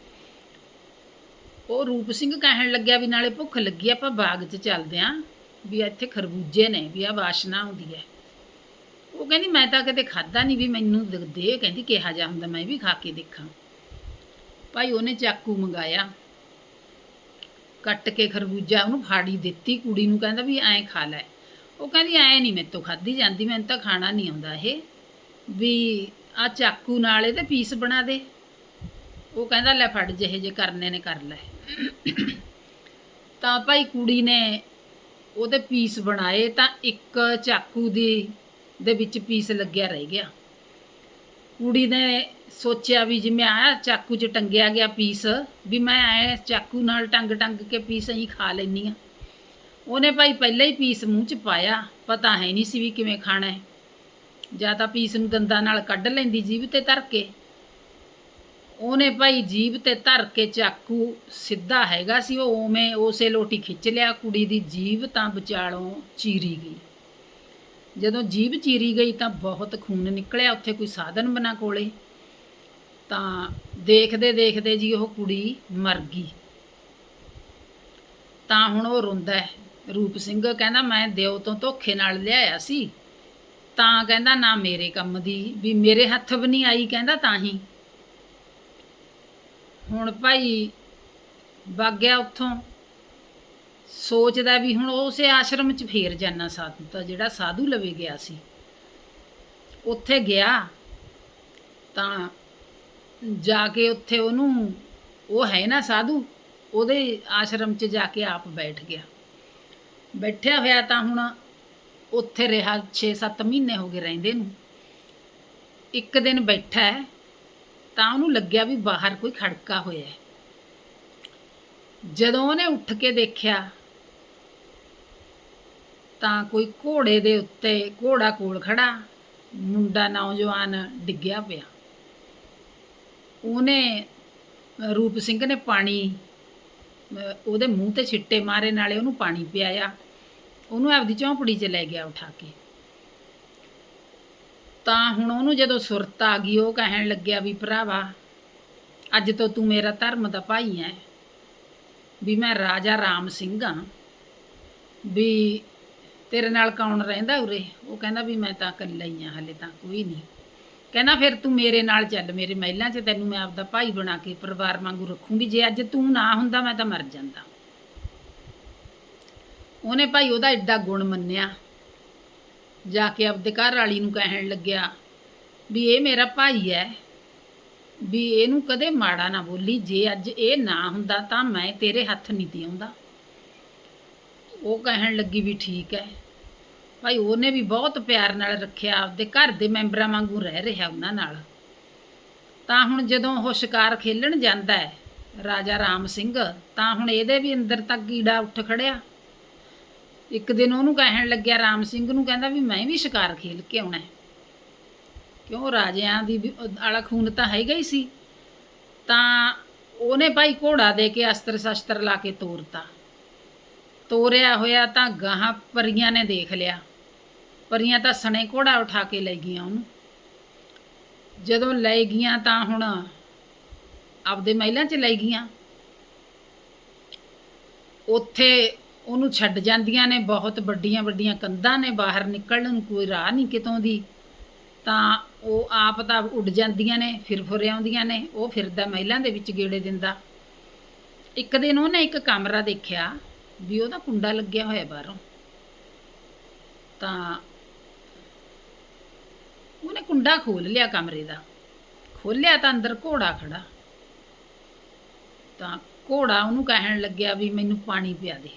ਉਹ ਰੂਪ ਸਿੰਘ ਕਹਿਣ ਲੱਗਿਆ ਵੀ ਨਾਲੇ ਭੁੱਖ ਲੱਗੀ ਆਪਾਂ ਬਾਗ 'ਚ ਚੱਲਦੇ ਆਂ ਵੀ ਇੱਥੇ ਖਰਬੂਜੇ ਨੇ, ਵੀ ਆ ਵਾਸ਼ਨਾ ਆਉਂਦੀ ਹੈ ਉਹ ਕਹਿੰਦੀ, ਮੈਂ ਤਾਂ ਕਦੇ ਖਾਦਾ ਨਹੀਂ ਵੀ ਮੈਨੂੰ ਦੇ ਕਹਿੰਦੀ, ਕਿਹਾ ਜਾ ਹੁੰਦਾ, ਮੈਂ ਵੀ ਖਾ ਕੇ ਦੇਖਾਂ। ਭਾਈ ਉਹਨੇ ਚਾਕੂ ਮੰਗਾਇਆ। ਕੱਟ ਕੇ ਖਰਬੂਜਾ ਉਹਨੂੰ ਫਾੜੀ ਦਿੱਤੀ, ਕੁੜੀ ਨੂੰ ਕਹਿੰਦਾ ਵੀ ਐਂ ਖਾ ਲੈ। ਉਹ ਕਹਿੰਦੀ, ਐਂ ਨਹੀਂ ਮੇਰੇ ਤੋਂ ਖਾਦੀ ਜਾਂਦੀ, ਮੈਨੂੰ ਤਾਂ ਖਾਣਾ ਨਹੀਂ ਆਉਂਦਾ ਇਹ। ਵੀ ਆ ਚਾਕੂ ਨਾਲ ਇਹਦੇ ਪੀਸ ਬਣਾ ਦੇ। ਉਹ ਕਹਿੰਦਾ, ਲੈ ਫੜ, ਜਿਹੇ ਜੇ ਕਰਨੇ ਨੇ ਕਰ ਲੈ। ਤਾਂ ਭਾਈ ਕੁੜੀ ਨੇ ਉਹਦੇ ਪੀਸ ਬਣਾਏ ਤਾਂ ਇੱਕ ਚਾਕੂ ਦੀ ਦੇ ਵਿੱਚ ਪੀਸ ਲੱਗਿਆ ਰਹਿ ਗਿਆ। ਕੁੜੀ ਨੇ ਸੋਚਿਆ ਵੀ ਜਿਵੇਂ ਆ ਚਾਕੂ 'ਚ ਟੰਗਿਆ ਗਿਆ ਪੀਸ, ਵੀ ਮੈਂ ਐ ਚਾਕੂ ਨਾਲ ਟੰਗ ਟੰਗ ਕੇ ਪੀਸ ਹੀ ਖਾ ਲੈਨੀ ਆ ਉਹਨੇ ਭਾਈ ਪਹਿਲਾਂ ਹੀ ਪੀਸ ਮੂੰਹ 'ਚ ਪਾਇਆ, ਪਤਾ ਹੈ ਨਹੀਂ ਸੀ ਵੀ ਕਿਵੇਂ ਖਾਣਾ ਹੈ। ਜਾਂ ਤਾਂ ਪੀਸ ਨੂੰ ਦੰਦਾਂ ਨਾਲ ਕੱਢ ਲੈਂਦੀ ਜੀਭ ਤੇ ਧਰ ਕੇ। ਉਹਨੇ ਭਾਈ ਜੀਭ ਤੇ ਧਰ ਕੇ ਚਾਕੂ ਸਿੱਧਾ ਹੈਗਾ ਸੀ, ਉਹ ਉਵੇਂ ਉਸੇ ਲੋਟੀ ਖਿੱਚ ਲਿਆ, ਕੁੜੀ ਦੀ ਜੀਭ ਤਾਂ ਵਿਚਾਲੋਂ ਚੀਰੀ ਗਈ। ਜਦੋਂ ਜੀਭ ਚੀਰੀ ਗਈ ਤਾਂ ਬਹੁਤ ਖੂਨ ਨਿਕਲਿਆ, ਉੱਥੇ ਕੋਈ ਸਾਧਨ ਬਣਾ ਕੋਲੇ। ਤਾਂ ਦੇਖਦੇ ਦੇਖਦੇ ਜੀ ਉਹ ਕੁੜੀ ਮਰ ਗਈ। ਤਾਂ ਹੁਣ ਉਹ ਰੋਂਦਾ ਹੈ, ਰੂਪ ਸਿੰਘ ਕਹਿੰਦਾ, ਮੈਂ ਦਿਓ ਤੋਂ ਧੋਖੇ ਨਾਲ ਲਿਆਇਆ ਸੀ। ਤਾਂ ਕਹਿੰਦਾ ਨਾ ਮੇਰੇ ਕੰਮ ਦੀ, ਵੀ ਮੇਰੇ ਹੱਥ ਵੀ ਨਹੀਂ ਆਈ ਕਹਿੰਦਾ ਤਾਂ ਹੀ। ਹੁਣ ਭਾਈ ਵਗ ਗਿਆ ਉੱਥੋਂ। ਸੋਚਦਾ ਵੀ ਹੁਣ ਉਸੇ ਆਸ਼ਰਮ 'ਚ ਫੇਰ ਜਾਣਾ ਸਾਧੂ ਤਾਂ ਜਿਹੜਾ ਸਾਧੂ ਲਵੇ ਗਿਆ ਸੀ। ਉੱਥੇ ਗਿਆ ਤਾਂ ਜਾ ਕੇ ਉੱਥੇ ਉਹਨੂੰ, ਉਹ ਹੈ ਨਾ ਸਾਧੂ, ਉਹਦੇ ਆਸ਼ਰਮ 'ਚ ਜਾ ਕੇ ਆਪ ਬੈਠ ਗਿਆ। ਬੈਠਿਆ ਹੋਇਆ ਤਾਂ ਹੁਣ ਉੱਥੇ ਰਿਹਾ 6-7 ਮਹੀਨੇ ਹੋ ਗਏ ਰਹਿੰਦੇ ਨੂੰ। ਇੱਕ ਦਿਨ ਬੈਠਾ ਹੈ, ਤਾਂ ਉਹਨੂੰ ਲੱਗਿਆ ਵੀ ਬਾਹਰ ਕੋਈ ਖੜਕਾ ਹੋਇਆ ਹੈ। ਜਦੋਂ ਉਹਨੇ ਉੱਠ ਕੇ ਦੇਖਿਆ, ਤਾਂ ਕੋਈ ਘੋੜੇ ਦੇ ਉੱਤੇ ਘੋੜਾ ਕੋਲ ਖੜਾ, ਮੁੰਡਾ ਨੌਜਵਾਨ ਡਿੱਗਿਆ ਪਿਆ। ਉਹਨੇ, ਰੂਪ ਸਿੰਘ ਨੇ ਪਾਣੀ ਉਹਦੇ ਮੂੰਹ ਤੇ ਛਿੱਟੇ ਮਾਰੇ, ਨਾਲੇ ਉਹਨੂੰ ਪਾਣੀ ਪਿਆਇਆ। ਉਹਨੂੰ ਆਪਦੀ ਝੌਂਪੜੀ 'ਚ ਲੈ ਗਿਆ ਉਠਾ ਕੇ। ਤਾਂ ਹੁਣ ਉਹਨੂੰ ਜਦੋਂ ਸੁਰਤ ਆ ਗਈ, ਉਹ ਕਹਿਣ ਲੱਗਿਆ ਵੀ ਭਰਾਵਾ, ਅੱਜ ਤੋਂ ਤੂੰ ਮੇਰਾ ਧਰਮ ਦਾ ਭਾਈ ਹੈ, ਵੀ ਮੈਂ ਰਾਜਾ ਰਾਮ ਸਿੰਘ ਹਾਂ, ਵੀ ਤੇਰੇ ਨਾਲ ਕੌਣ ਰਹਿੰਦਾ ਉਰੇ? ਉਹ ਕਹਿੰਦਾ ਵੀ ਮੈਂ ਤਾਂ ਇਕੱਲਾ ਹੀ ਹਾਂ, ਹਲੇ ਤਾਂ ਕੋਈ ਨਹੀਂ। ਕਹਿੰਦਾ ਫਿਰ ਤੂੰ ਮੇਰੇ ਨਾਲ ਚੱਲ, ਮੇਰੇ ਮਹਿਲਾਂ 'ਚ ਤੈਨੂੰ ਮੈਂ ਆਪਦਾ ਭਾਈ ਬਣਾ ਕੇ ਪਰਿਵਾਰ ਵਾਂਗੂ ਰੱਖੂੰਗੀ, ਜੇ ਅੱਜ ਤੂੰ ਨਾ ਹੁੰਦਾ ਮੈਂ ਤਾਂ ਮਰ ਜਾਂਦਾ। ਉਹਨੇ ਭਾਈ ਉਹਦਾ ਐਡਾ ਗੁਣ ਮੰਨਿਆ। ਜਾ ਕੇ ਆਪਦੇ ਘਰ ਵਾਲੀ ਨੂੰ ਕਹਿਣ ਲੱਗਿਆ ਵੀ ਇਹ ਮੇਰਾ ਭਾਈ ਹੈ, ਵੀ ਇਹਨੂੰ ਕਦੇ ਮਾੜਾ ਨਾ ਬੋਲੀ, ਜੇ ਅੱਜ ਇਹ ਨਾ ਹੁੰਦਾ ਤਾਂ ਮੈਂ ਤੇਰੇ ਹੱਥ ਨਹੀਂ ਤੀ ਆਉਂਦਾ ਉਹ ਕਹਿਣ ਲੱਗੀ ਵੀ ਠੀਕ ਹੈ। ਭਾਈ ਉਹਨੇ ਵੀ ਬਹੁਤ ਪਿਆਰ ਨਾਲ ਰੱਖਿਆ, ਆਪਦੇ ਘਰ ਦੇ ਮੈਂਬਰਾਂ ਵਾਂਗੂ ਰਹਿ ਰਿਹਾ ਉਹਨਾਂ ਨਾਲ। ਤਾਂ ਹੁਣ ਜਦੋਂ ਉਹ ਸ਼ਿਕਾਰ ਖੇਲਣ ਜਾਂਦਾ ਹੈ ਰਾਜਾ ਰਾਮ ਸਿੰਘ, ਤਾਂ ਹੁਣ ਇਹਦੇ ਵੀ ਅੰਦਰ ਤੱਕ ਕੀੜਾ ਉੱਠ ਖੜਿਆ। ਇੱਕ ਦਿਨ ਉਹਨੂੰ ਕਹਿਣ ਲੱਗਿਆ, ਰਾਮ ਸਿੰਘ ਨੂੰ ਕਹਿੰਦਾ ਵੀ ਮੈਂ ਵੀ ਸ਼ਿਕਾਰ ਖੇਲ ਕੇ ਆਉਣਾ ਕਿਉਂ? ਰਾਜਿਆਂ ਦੀ ਵੀ ਆਲਾ ਖੂਨ ਤਾਂ ਹੈਗਾ ਹੀ ਸੀ। ਤਾਂ ਉਹਨੇ ਭਾਈ ਘੋੜਾ ਦੇ ਕੇ ਅਸਤਰ ਸ਼ਸਤਰ ਲਾ ਕੇ ਤੋਰਤਾ। ਤੋਰਿਆ ਹੋਇਆ ਤਾਂ ਗਾਹਾਂ ਪਰੀਆਂ ਨੇ ਦੇਖ ਲਿਆ। ਪਰੀਆਂ ਤਾਂ ਸਣੇ ਘੋੜਾ ਉਠਾ ਕੇ ਲੈ ਗਈਆਂ ਉਹਨੂੰ। ਜਦੋਂ ਲੈ ਗਈਆਂ ਤਾਂ ਹੁਣ ਆਪਦੇ ਮਹਿਲਾਂ 'ਚ ਲੈ ਗਈਆਂ। ਉੱਥੇ ਉਹਨੂੰ ਛੱਡ ਜਾਂਦੀਆਂ ਨੇ, ਬਹੁਤ ਵੱਡੀਆਂ ਵੱਡੀਆਂ ਕੰਧਾਂ ਨੇ, ਬਾਹਰ ਨਿਕਲਣ ਨੂੰ ਕੋਈ ਰਾਹ ਨਹੀਂ ਕਿਤੋਂ ਦੀ। ਤਾਂ ਉਹ ਆਪ ਤਾਂ ਉੱਡ ਜਾਂਦੀਆਂ ਨੇ, ਫਿਰ ਫੁਰ ਆਉਂਦੀਆਂ ਨੇ, ਉਹ ਫਿਰਦਾ ਮਹਿਲਾਂ ਦੇ ਵਿੱਚ ਗੇੜੇ ਦਿੰਦਾ। ਇੱਕ ਦਿਨ ਉਹਨੇ ਇੱਕ ਕਮਰਾ ਦੇਖਿਆ ਵੀ ਉਹਦਾ ਕੁੰਡਾ ਲੱਗਿਆ ਹੋਇਆ ਬਾਹਰੋਂ। ਤਾਂ ਉਹਨੇ ਕੁੰਡਾ ਖੋਲ ਲਿਆ ਕਮਰੇ ਦਾ। ਖੋਲਿਆ ਤਾਂ ਅੰਦਰ ਘੋੜਾ ਖੜਾ ਤਾਂ ਘੋੜਾ ਉਹਨੂੰ ਕਹਿਣ ਲੱਗਿਆ ਵੀ ਮੈਨੂੰ ਪਾਣੀ ਪਿਆ ਦੇ।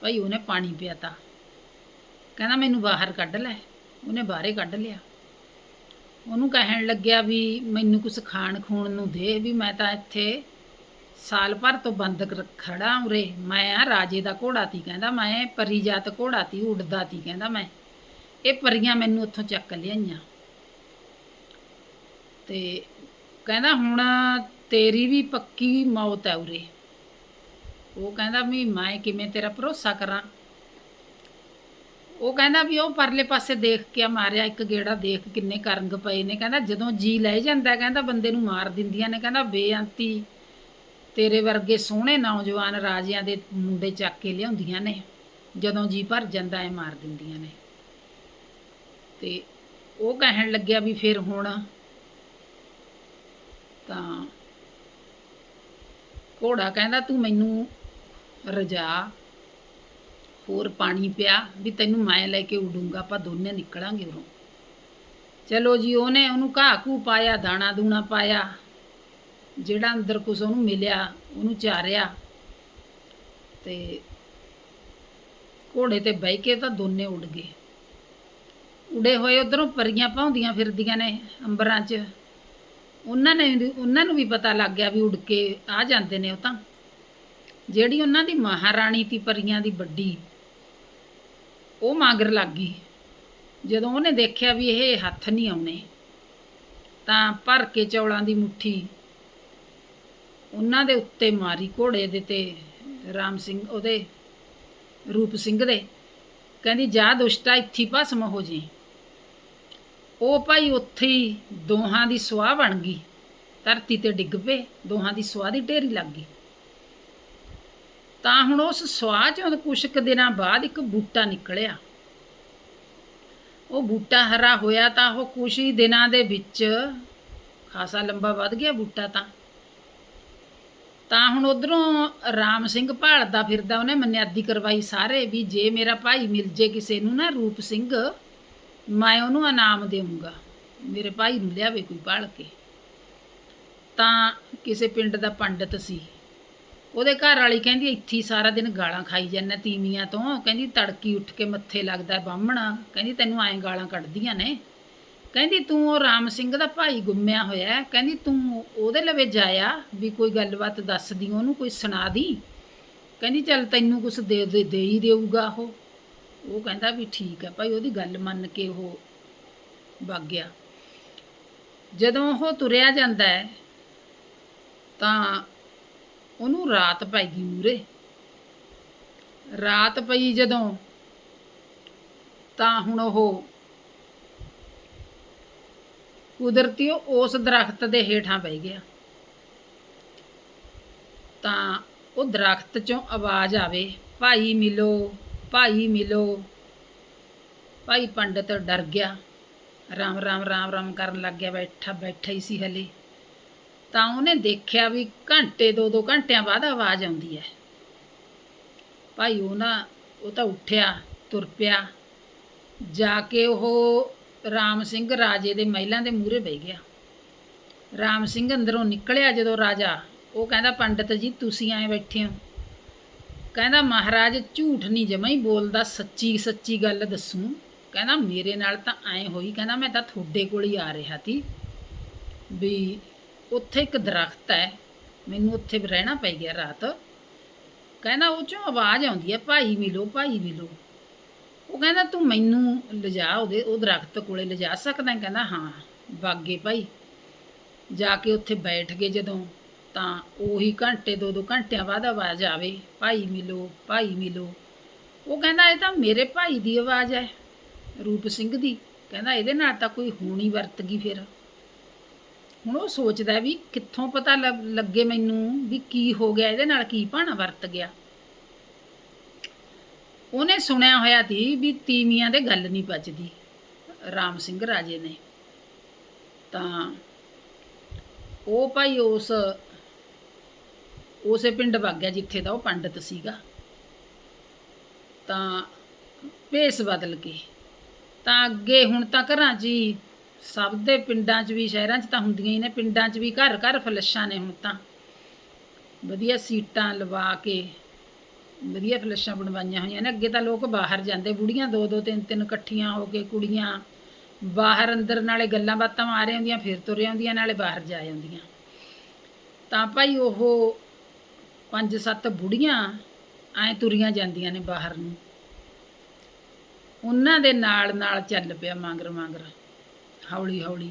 ਭਾਈ ਉਹਨੇ ਪਾਣੀ ਪਿਆਤਾ। ਕਹਿੰਦਾ ਮੈਨੂੰ ਬਾਹਰ ਕੱਢ ਲੈ। ਉਹਨੇ ਬਾਹਰੇ ਕੱਢ ਲਿਆ। ਉਹਨੂੰ ਕਹਿਣ ਲੱਗਿਆ ਵੀ ਮੈਨੂੰ ਕੁਝ ਖਾਣ ਖੂਣ ਨੂੰ ਦੇ ਵੀ ਮੈਂ ਤਾਂ ਇੱਥੇ ਸਾਲ ਭਰ ਤੋਂ ਬੰਦ ਖੜਾ ਉਰੇ। ਮੈਂ ਆ ਰਾਜੇ ਦਾ ਘੋੜਾ ਤੀ ਕਹਿੰਦਾ। ਮੈਂ ਪਰੀਜਾਤ ਘੋੜਾ ਤੀ, ਉੱਡਦਾ ਤੀ ਕਹਿੰਦਾ ਮੈਂ। ਇਹ ਪਰੀਆਂ ਮੈਨੂੰ ਉੱਥੋਂ ਚੱਕ ਲਿਆਈਆਂ। ਤੇ ਕਹਿੰਦਾ ਹੁਣ ਤੇਰੀ ਵੀ ਪੱਕੀ ਮੌਤ ਹੈ ਉਰੇ। ਉਹ ਕਹਿੰਦਾ ਵੀ ਮੈਂ ਕਿਵੇਂ ਤੇਰਾ ਭਰੋਸਾ ਕਰਾਂ? ਉਹ ਕਹਿੰਦਾ ਵੀ ਉਹ ਪਰਲੇ ਪਾਸੇ ਦੇਖ ਕੇ ਮਾਰਿਆ, ਇੱਕ ਗੇੜਾ ਦੇਖ ਕਿੰਨੇ ਕਰੰਗ ਪਏ ਨੇ। ਕਹਿੰਦਾ ਜਦੋਂ ਜੀ ਲੈ ਜਾਂਦਾ, ਕਹਿੰਦਾ ਬੰਦੇ ਨੂੰ ਮਾਰ ਦਿੰਦੀਆਂ ਨੇ। ਕਹਿੰਦਾ ਬੇਅੰਤੀ, ਤੇਰੇ ਵਰਗੇ ਸੋਹਣੇ ਨੌਜਵਾਨ ਰਾਜਿਆਂ ਦੇ ਮੁੰਡੇ ਚੱਕ ਕੇ ਲਿਆਉਂਦੀਆਂ ਨੇ। ਜਦੋਂ ਜੀ ਭਰ ਜਾਂਦਾ ਐ ਮਾਰ ਦਿੰਦੀਆਂ ਨੇ। ਤੇ ਉਹ ਕਹਿਣ ਲੱਗਿਆ ਵੀ ਫਿਰ ਹੁਣ ਤਾਂ ਘੋੜਾ ਕਹਿੰਦਾ, ਤੂੰ ਮੈਨੂੰ ਰਜਾ, ਹੋਰ ਪਾਣੀ ਪਿਆ ਵੀ ਤੈਨੂੰ ਮੈਂ ਲੈ ਕੇ ਉਡੂੰਗਾ, ਆਪਾਂ ਦੋਨੇ ਨਿਕਲਾਂਗੇ ਉਰੋਂ। ਚਲੋ ਜੀ, ਉਹਨੇ ਉਹਨੂੰ ਘਾਹ ਘੂ ਪਾਇਆ, ਦਾਣਾ ਦੂਣਾ ਪਾਇਆ, ਜਿਹੜਾ ਅੰਦਰ ਕੁਛ ਉਹਨੂੰ ਮਿਲਿਆ, ਉਹਨੂੰ ਚਾਰਿਆ ਤੇ ਘੋੜੇ ਤੇ ਬਹਿ ਕੇ ਤਾਂ ਦੋਨੇ ਉੱਡ ਗਏ। ਉੜੇ ਹੋਏ ਉਧਰੋਂ ਪਰੀਆਂ ਪਾਉਂਦੀਆਂ ਫਿਰਦੀਆਂ ਨੇ ਅੰਬਰਾਂ 'ਚ। ਉਹਨਾਂ ਨੇ, ਉਹਨਾਂ ਨੂੰ ਵੀ ਪਤਾ ਲੱਗ ਗਿਆ ਵੀ ਉੱਡ ਕੇ ਆ ਜਾਂਦੇ ਨੇ ਉਹ ਤਾਂ। ਜਿਹੜੀ ਉਹਨਾਂ ਦੀ ਮਹਾਰਾਣੀ ਤੀ ਪਰੀਆਂ ਦੀ ਵੱਡੀ, ਉਹ ਮਾਗਰ ਲੱਗ ਗਈ। ਜਦੋਂ ਉਹਨੇ ਦੇਖਿਆ ਵੀ ਇਹ ਹੱਥ ਨਹੀਂ ਆਉਣੇ, ਤਾਂ ਭਰ ਕੇ ਚੌਲਾਂ ਦੀ ਮੁੱਠੀ ਉਹਨਾਂ ਦੇ ਉੱਤੇ ਮਾਰੀ ਘੋੜੇ ਦੇ ਤੇ ਰਾਮ ਸਿੰਘ, ਉਹਦੇ ਰੂਪ ਸਿੰਘ ਦੇ। ਕਹਿੰਦੀ, ਜਾ ਦੁਸ਼ਟਾ, ਇੱਥੇ ਭਸਮ ਹੋ ਜੀ। ਉਹ ਭਾਈ ਉੱਥੇ ਹੀ ਦੋਹਾਂ ਦੀ ਸੁਆਹ ਬਣ ਗਈ। ਧਰਤੀ ਤੇ ਡਿੱਗ ਪਏ, ਦੋਹਾਂ ਦੀ ਸੁਆਹ ਦੀ ਢੇਰੀ ਲੱਗ ਗਈ। ਤਾਂ ਹੁਣ ਉਸ ਸੁਆਹ ਚੋਂ ਕੁਛ ਕੁ ਦਿਨਾਂ ਬਾਅਦ ਇੱਕ ਬੂਟਾ ਨਿਕਲਿਆ। ਉਹ ਬੂਟਾ ਹਰਾ ਹੋਇਆ ਤਾਂ ਉਹ ਕੁਛ ਹੀ ਦਿਨਾਂ ਦੇ ਵਿੱਚ ਖਾਸਾ ਲੰਬਾ ਵੱਧ ਗਿਆ ਬੂਟਾ ਤਾਂ। ਤਾਂ ਹੁਣ ਉਧਰੋਂ ਰਾਮ ਸਿੰਘ ਭਾਲਦਾ ਫਿਰਦਾ, ਉਹਨੇ ਮਨਿਆਦੀ ਕਰਵਾਈ ਸਾਰੇ ਵੀ ਜੇ ਮੇਰਾ ਭਾਈ ਮਿਲ ਜੇ ਕਿਸੇ ਨੂੰ ਨਾ ਰੂਪ ਸਿੰਘ, ਮੈਂ ਉਹਨੂੰ ਇਨਾਮ ਦੇਵਾਂਗਾ ਮੇਰੇ ਭਾਈ ਨੂੰ ਲਿਆਵੇ ਕੋਈ ਭਾਲ ਕੇ। ਤਾਂ ਕਿਸੇ ਪਿੰਡ ਦਾ ਪੰਡਤ ਸੀ। ਉਹਦੇ ਘਰ ਵਾਲੀ ਕਹਿੰਦੀ, ਇੱਥੇ ਹੀ ਸਾਰਾ ਦਿਨ ਗਾਲਾਂ ਖਾਈ ਜਾਂਦਾ ਤੀਵੀਆਂ ਤੋਂ। ਕਹਿੰਦੀ, ਤੜਕੀ ਉੱਠ ਕੇ ਮੱਥੇ ਲੱਗਦਾ ਬਾਹਮਣ। ਕਹਿੰਦੀ, ਤੈਨੂੰ ਐਂ ਗਾਲਾਂ ਕੱਢਦੀਆਂ ਨੇ। ਕਹਿੰਦੀ, ਤੂੰ ਉਹ ਰਾਮ ਸਿੰਘ ਦਾ ਭਾਈ ਗੁੰਮਿਆ ਹੋਇਆ ਕਹਿੰਦੀ, ਤੂੰ ਉਹਦੇ ਲਵੇ ਜਾਇਆ, ਵੀ ਕੋਈ ਗੱਲਬਾਤ ਦੱਸਦੀ, ਉਹਨੂੰ ਕੋਈ ਸੁਣਾ ਦੀ। ਕਹਿੰਦੀ, ਚੱਲ ਤੈਨੂੰ ਕੁਛ ਦੇ ਦੇ ਦੇ ਹੀ ਦੇਊਗਾ ਉਹ। ਉਹ ਕਹਿੰਦਾ ਵੀ ਠੀਕ ਹੈ ਭਾਈ, ਉਹਦੀ ਗੱਲ ਮੰਨ ਕੇ ਉਹ ਵਗ ਗਿਆ। ਜਦੋਂ ਉਹ ਤੁਰਿਆ ਜਾਂਦਾ ਹੈ, ਤਾਂ ਉਹਨੂੰ ਰਾਤ ਪੈ ਗਈ ਮੂਰੇ। ਰਾਤ ਪਈ ਜਦੋਂ, ਤਾਂ ਹੁਣ ਉਹ ਕੁਦਰਤੀ ਉਹ ਉਸ ਦਰਖਤ ਦੇ ਹੇਠਾਂ ਪੈ ਗਿਆ। ਤਾਂ ਉਹ ਦਰਖਤ ਚੋਂ ਆਵਾਜ਼ ਆਵੇ, ਭਾਈ ਮਿਲੋ ਭਾਈ ਮਿਲੋ। ਭਾਈ ਪੰਡਤ ਡਰ ਗਿਆ। ਰਾਮ ਰਾਮ ਰਾਮ ਰਾਮ ਕਰਨ ਲੱਗ ਗਿਆ, ਬੈਠਾ ਬੈਠਾ ਹੀ ਸੀ ਹਲੇ। ਤਾਂ ਉਹਨੇ ਦੇਖਿਆ ਵੀ ਘੰਟੇ ਦੋ ਦੋ ਘੰਟਿਆਂ ਬਾਅਦ ਆਵਾਜ਼ ਆਉਂਦੀ ਹੈ। ਭਾਈ ਉਹ ਨਾ, ਉਹ ਤਾਂ ਉੱਠਿਆ, ਤੁਰ ਪਿਆ। ਜਾ ਕੇ ਉਹ ਰਾਮ ਸਿੰਘ ਰਾਜੇ ਦੇ ਮਹਿਲਾਂ ਦੇ ਮੂਹਰੇ ਬਹਿ ਗਿਆ। ਰਾਮ ਸਿੰਘ ਅੰਦਰੋਂ ਨਿਕਲਿਆ ਜਦੋਂ ਰਾਜਾ। ਉਹ ਕਹਿੰਦਾ, ਪੰਡਤ ਜੀ, ਤੁਸੀਂ ਆਏ ਬੈਠੇ ਹੋ। ਕਹਿੰਦਾ, ਮਹਾਰਾਜ, ਝੂਠ ਨਹੀਂ ਜਮਾ ਹੀ ਬੋਲਦਾ, ਸੱਚੀ ਸੱਚੀ ਗੱਲ ਦੱਸੂ। ਕਹਿੰਦਾ, ਮੇਰੇ ਨਾਲ ਤਾਂ ਐ ਹੋਈ। ਕਹਿੰਦਾ, ਮੈਂ ਤਾਂ ਤੁਹਾਡੇ ਕੋਲ ਹੀ ਆ ਰਿਹਾ ਸੀ। ਵੀ ਉੱਥੇ ਇੱਕ ਦਰਖਤ ਹੈ। ਮੈਨੂੰ ਉੱਥੇ ਰਹਿਣਾ ਪੈ ਗਿਆ ਰਾਤ। ਕਹਿੰਦਾ ਉਹ ਚੋਂ ਆਵਾਜ਼ ਆਉਂਦੀ ਹੈ, ਭਾਈ ਮਿਲੋ ਭਾਈ ਮਿਲੋ। ਉਹ ਕਹਿੰਦਾ, ਤੂੰ ਮੈਨੂੰ ਲਿਜਾ ਉਹਦੇ, ਉਹ ਦਰਖਤ ਕੋਲੇ ਲਿਜਾ ਸਕਦਾ? ਕਹਿੰਦਾ, ਹਾਂ, ਬਾਗੇ ਭਾਈ। ਜਾ ਕੇ ਉੱਥੇ ਬੈਠ ਗਏ ਜਦੋਂ, ਤਾਂ ਉਹੀ ਘੰਟੇ, ਦੋ ਦੋ ਘੰਟਿਆਂ ਬਾਅਦ ਆਵਾਜ਼ ਆਵੇ, ਭਾਈ ਮਿਲੋ ਭਾਈ ਮਿਲੋ। ਉਹ ਕਹਿੰਦਾ, ਇਹ ਤਾਂ ਮੇਰੇ ਭਾਈ ਦੀ ਆਵਾਜ਼ ਹੈ, ਰੂਪ ਸਿੰਘ ਦੀ। ਕਹਿੰਦਾ, ਇਹਦੇ ਨਾਲ ਤਾਂ ਕੋਈ ਹੋਣੀ ਵਰਤ ਗਈ ਫਿਰ। ਹੁਣ ਉਹ ਸੋਚਦਾ ਵੀ ਕਿੱਥੋਂ ਪਤਾ ਲੱਗ- ਲੱਗੇ ਮੈਨੂੰ ਵੀ ਕੀ ਹੋ ਗਿਆ, ਇਹਦੇ ਨਾਲ ਕੀ ਭਾਣਾ ਵਰਤ ਗਿਆ। ਉਹਨੇ ਸੁਣਿਆ ਹੋਇਆ ਸੀ ਵੀ ਤੀਵੀਆਂ ਦੇ ਗੱਲ ਨਹੀਂ ਪਚਦੀ ਰਾਮ ਸਿੰਘ ਰਾਜੇ ਨੇ। ਤਾਂ ਉਹ ਭਾਈ ਉਸ, ਉਸੇ ਪਿੰਡ ਵਗ ਗਿਆ ਜਿੱਥੇ ਦਾ ਉਹ ਪੰਡਤ ਸੀਗਾ। ਤਾਂ ਭੇਸ ਬਦਲ ਕੇ, ਤਾਂ ਅੱਗੇ ਹੁਣ ਤਾਂ ਘਰਾਂ 'ਚ ਹੀ ਸਭ ਦੇ ਪਿੰਡਾਂ 'ਚ ਵੀ, ਸ਼ਹਿਰਾਂ 'ਚ ਤਾਂ ਹੁੰਦੀਆਂ ਹੀ ਨੇ, ਪਿੰਡਾਂ 'ਚ ਵੀ ਘਰ ਘਰ ਫਲੱਸ਼ਾਂ ਨੇ ਹੁਣ ਤਾਂ। ਵਧੀਆ ਸੀਟਾਂ ਲਵਾ ਕੇ ਵਧੀਆ ਫਲੱਸ਼ਾਂ ਬਣਵਾਈਆਂ ਹੋਈਆਂ ਨੇ। ਅੱਗੇ ਤਾਂ ਲੋਕ ਬਾਹਰ ਜਾਂਦੇ, ਬੁੜੀਆਂ ਦੋ ਦੋ ਤਿੰਨ ਤਿੰਨ ਇਕੱਠੀਆਂ ਹੋ ਕੇ ਕੁੜੀਆਂ ਬਾਹਰ ਅੰਦਰ ਨਾਲੇ ਗੱਲਾਂ ਬਾਤਾਂ ਮਾਰੇ ਹੁੰਦੀਆਂ ਫਿਰ ਤੁਰੇ ਆਉਂਦੀਆਂ, ਨਾਲੇ ਬਾਹਰ ਜਾ ਜਾਂਦੀਆਂ ਤਾਂ ਭਾਈ ਉਹ ਪੰਜ ਸੱਤ ਬੁੜੀਆਂ ਐ ਤੁਰੀਆਂ ਜਾਂਦੀਆਂ ਨੇ ਬਾਹਰ ਨੂੰ। ਉਹਨਾਂ ਦੇ ਨਾਲ ਨਾਲ ਚੱਲ ਪਿਆ ਮਾਂਗਰ ਮਾਂਗਰ ਹੌਲੀ ਹੌਲੀ।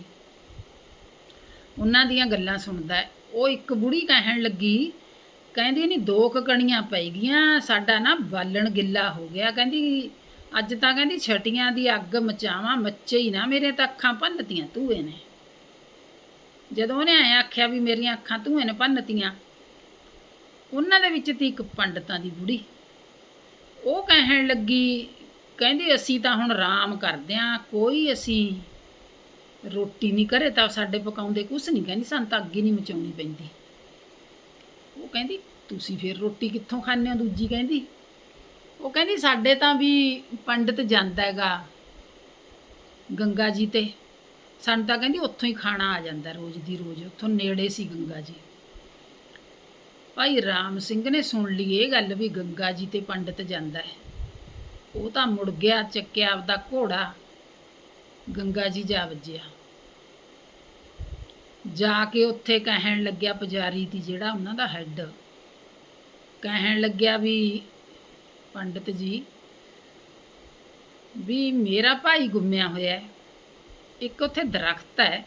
ਉਹਨਾਂ ਦੀਆਂ ਗੱਲਾਂ ਸੁਣਦਾ ਉਹ ਇੱਕ ਬੁੜੀ ਕਹਿਣ ਲੱਗੀ, ਕਹਿੰਦੀ ਨਹੀਂ, ਦੋ ਕੁ ਕਣੀਆਂ ਪੈ ਗਈਆਂ, ਸਾਡਾ ਨਾ ਬਾਲਣ ਗਿੱਲਾ ਹੋ ਗਿਆ। ਕਹਿੰਦੀ, ਅੱਜ ਤਾਂ ਕਹਿੰਦੀ ਛਟੀਆਂ ਦੀ ਅੱਗ ਮਚਾਵਾਂ, ਮੱਚੇ ਹੀ ਨਾ ਮੇਰੇ ਤਾਂ ਅੱਖਾਂ ਭੰਨਤੀਆਂ, ਧੂਏ ਨੇ। ਜਦੋਂ ਉਹਨੇ ਐ ਆਖਿਆ ਵੀ ਮੇਰੀਆਂ ਅੱਖਾਂ ਧੂਏ ਨੇ ਭੰਨਤੀਆਂ, ਉਹਨਾਂ ਦੇ ਵਿੱਚ ਤੀ ਇੱਕ ਪੰਡਤਾਂ ਦੀ ਬੁੜੀ। ਉਹ ਕਹਿਣ ਲੱਗੀ, ਕਹਿੰਦੀ, ਅਸੀਂ ਤਾਂ ਹੁਣ ਆਰਾਮ ਕਰਦੇ ਆਂ, ਕੋਈ ਅਸੀਂ ਰੋਟੀ ਨਹੀਂ ਕਰੇ ਤਾਂ ਸਾਡੇ ਪਕਾਉਂਦੇ ਕੁਛ ਨਹੀਂ, ਕਹਿੰਦੀ ਸਾਨੂੰ ਤਾਂ ਅੱਗੇ ਨਹੀਂ ਮਚਾਉਣੀ ਪੈਂਦੀ। ਉਹ ਕਹਿੰਦੀ, ਤੁਸੀਂ ਫਿਰ ਰੋਟੀ ਕਿੱਥੋਂ ਖਾਂਦੇ ਹੋ? ਦੂਜੀ ਕਹਿੰਦੀ, ਉਹ ਕਹਿੰਦੀ, ਸਾਡੇ ਤਾਂ ਵੀ ਪੰਡਤ ਜਾਂਦਾ ਹੈਗਾ ਗੰਗਾ ਜੀ ਤੇ। ਸਾਨੂੰ ਤਾਂ ਕਹਿੰਦੀ ਉੱਥੋਂ ਹੀ ਖਾਣਾ ਆ ਜਾਂਦਾ ਰੋਜ਼ ਦੀ ਰੋਜ਼, ਉੱਥੋਂ ਨੇੜੇ ਸੀ ਗੰਗਾ ਜੀ। ਭਾਈ ਰਾਮ ਸਿੰਘ ਨੇ ਸੁਣ ਲਈ ਇਹ ਗੱਲ ਵੀ ਗੰਗਾ ਜੀ ਤੇ ਪੰਡਤ ਜਾਂਦਾ ਹੈ। ਉਹ ਤਾਂ ਮੁੜ ਗਿਆ, ਚੱਕਿਆ ਆਪਦਾ ਘੋੜਾ। ਗੰਗਾ ਜੀ ਜਾ ਵੱਜਿਆ। ਜਾ ਕੇ ਉੱਥੇ ਕਹਿਣ ਲੱਗਿਆ ਪੁਜਾਰੀ ਦੀ ਜਿਹੜਾ ਉਹਨਾਂ ਦਾ ਹੈੱਡ ਕਹਿਣ ਲੱਗਿਆ ਵੀ ਪੰਡਤ ਜੀ, ਵੀ ਮੇਰਾ ਭਾਈ ਗੁੰਮਿਆ ਹੋਇਆ ਹੈ। ਇੱਕ ਉੱਥੇ ਦਰਖਤ ਹੈ।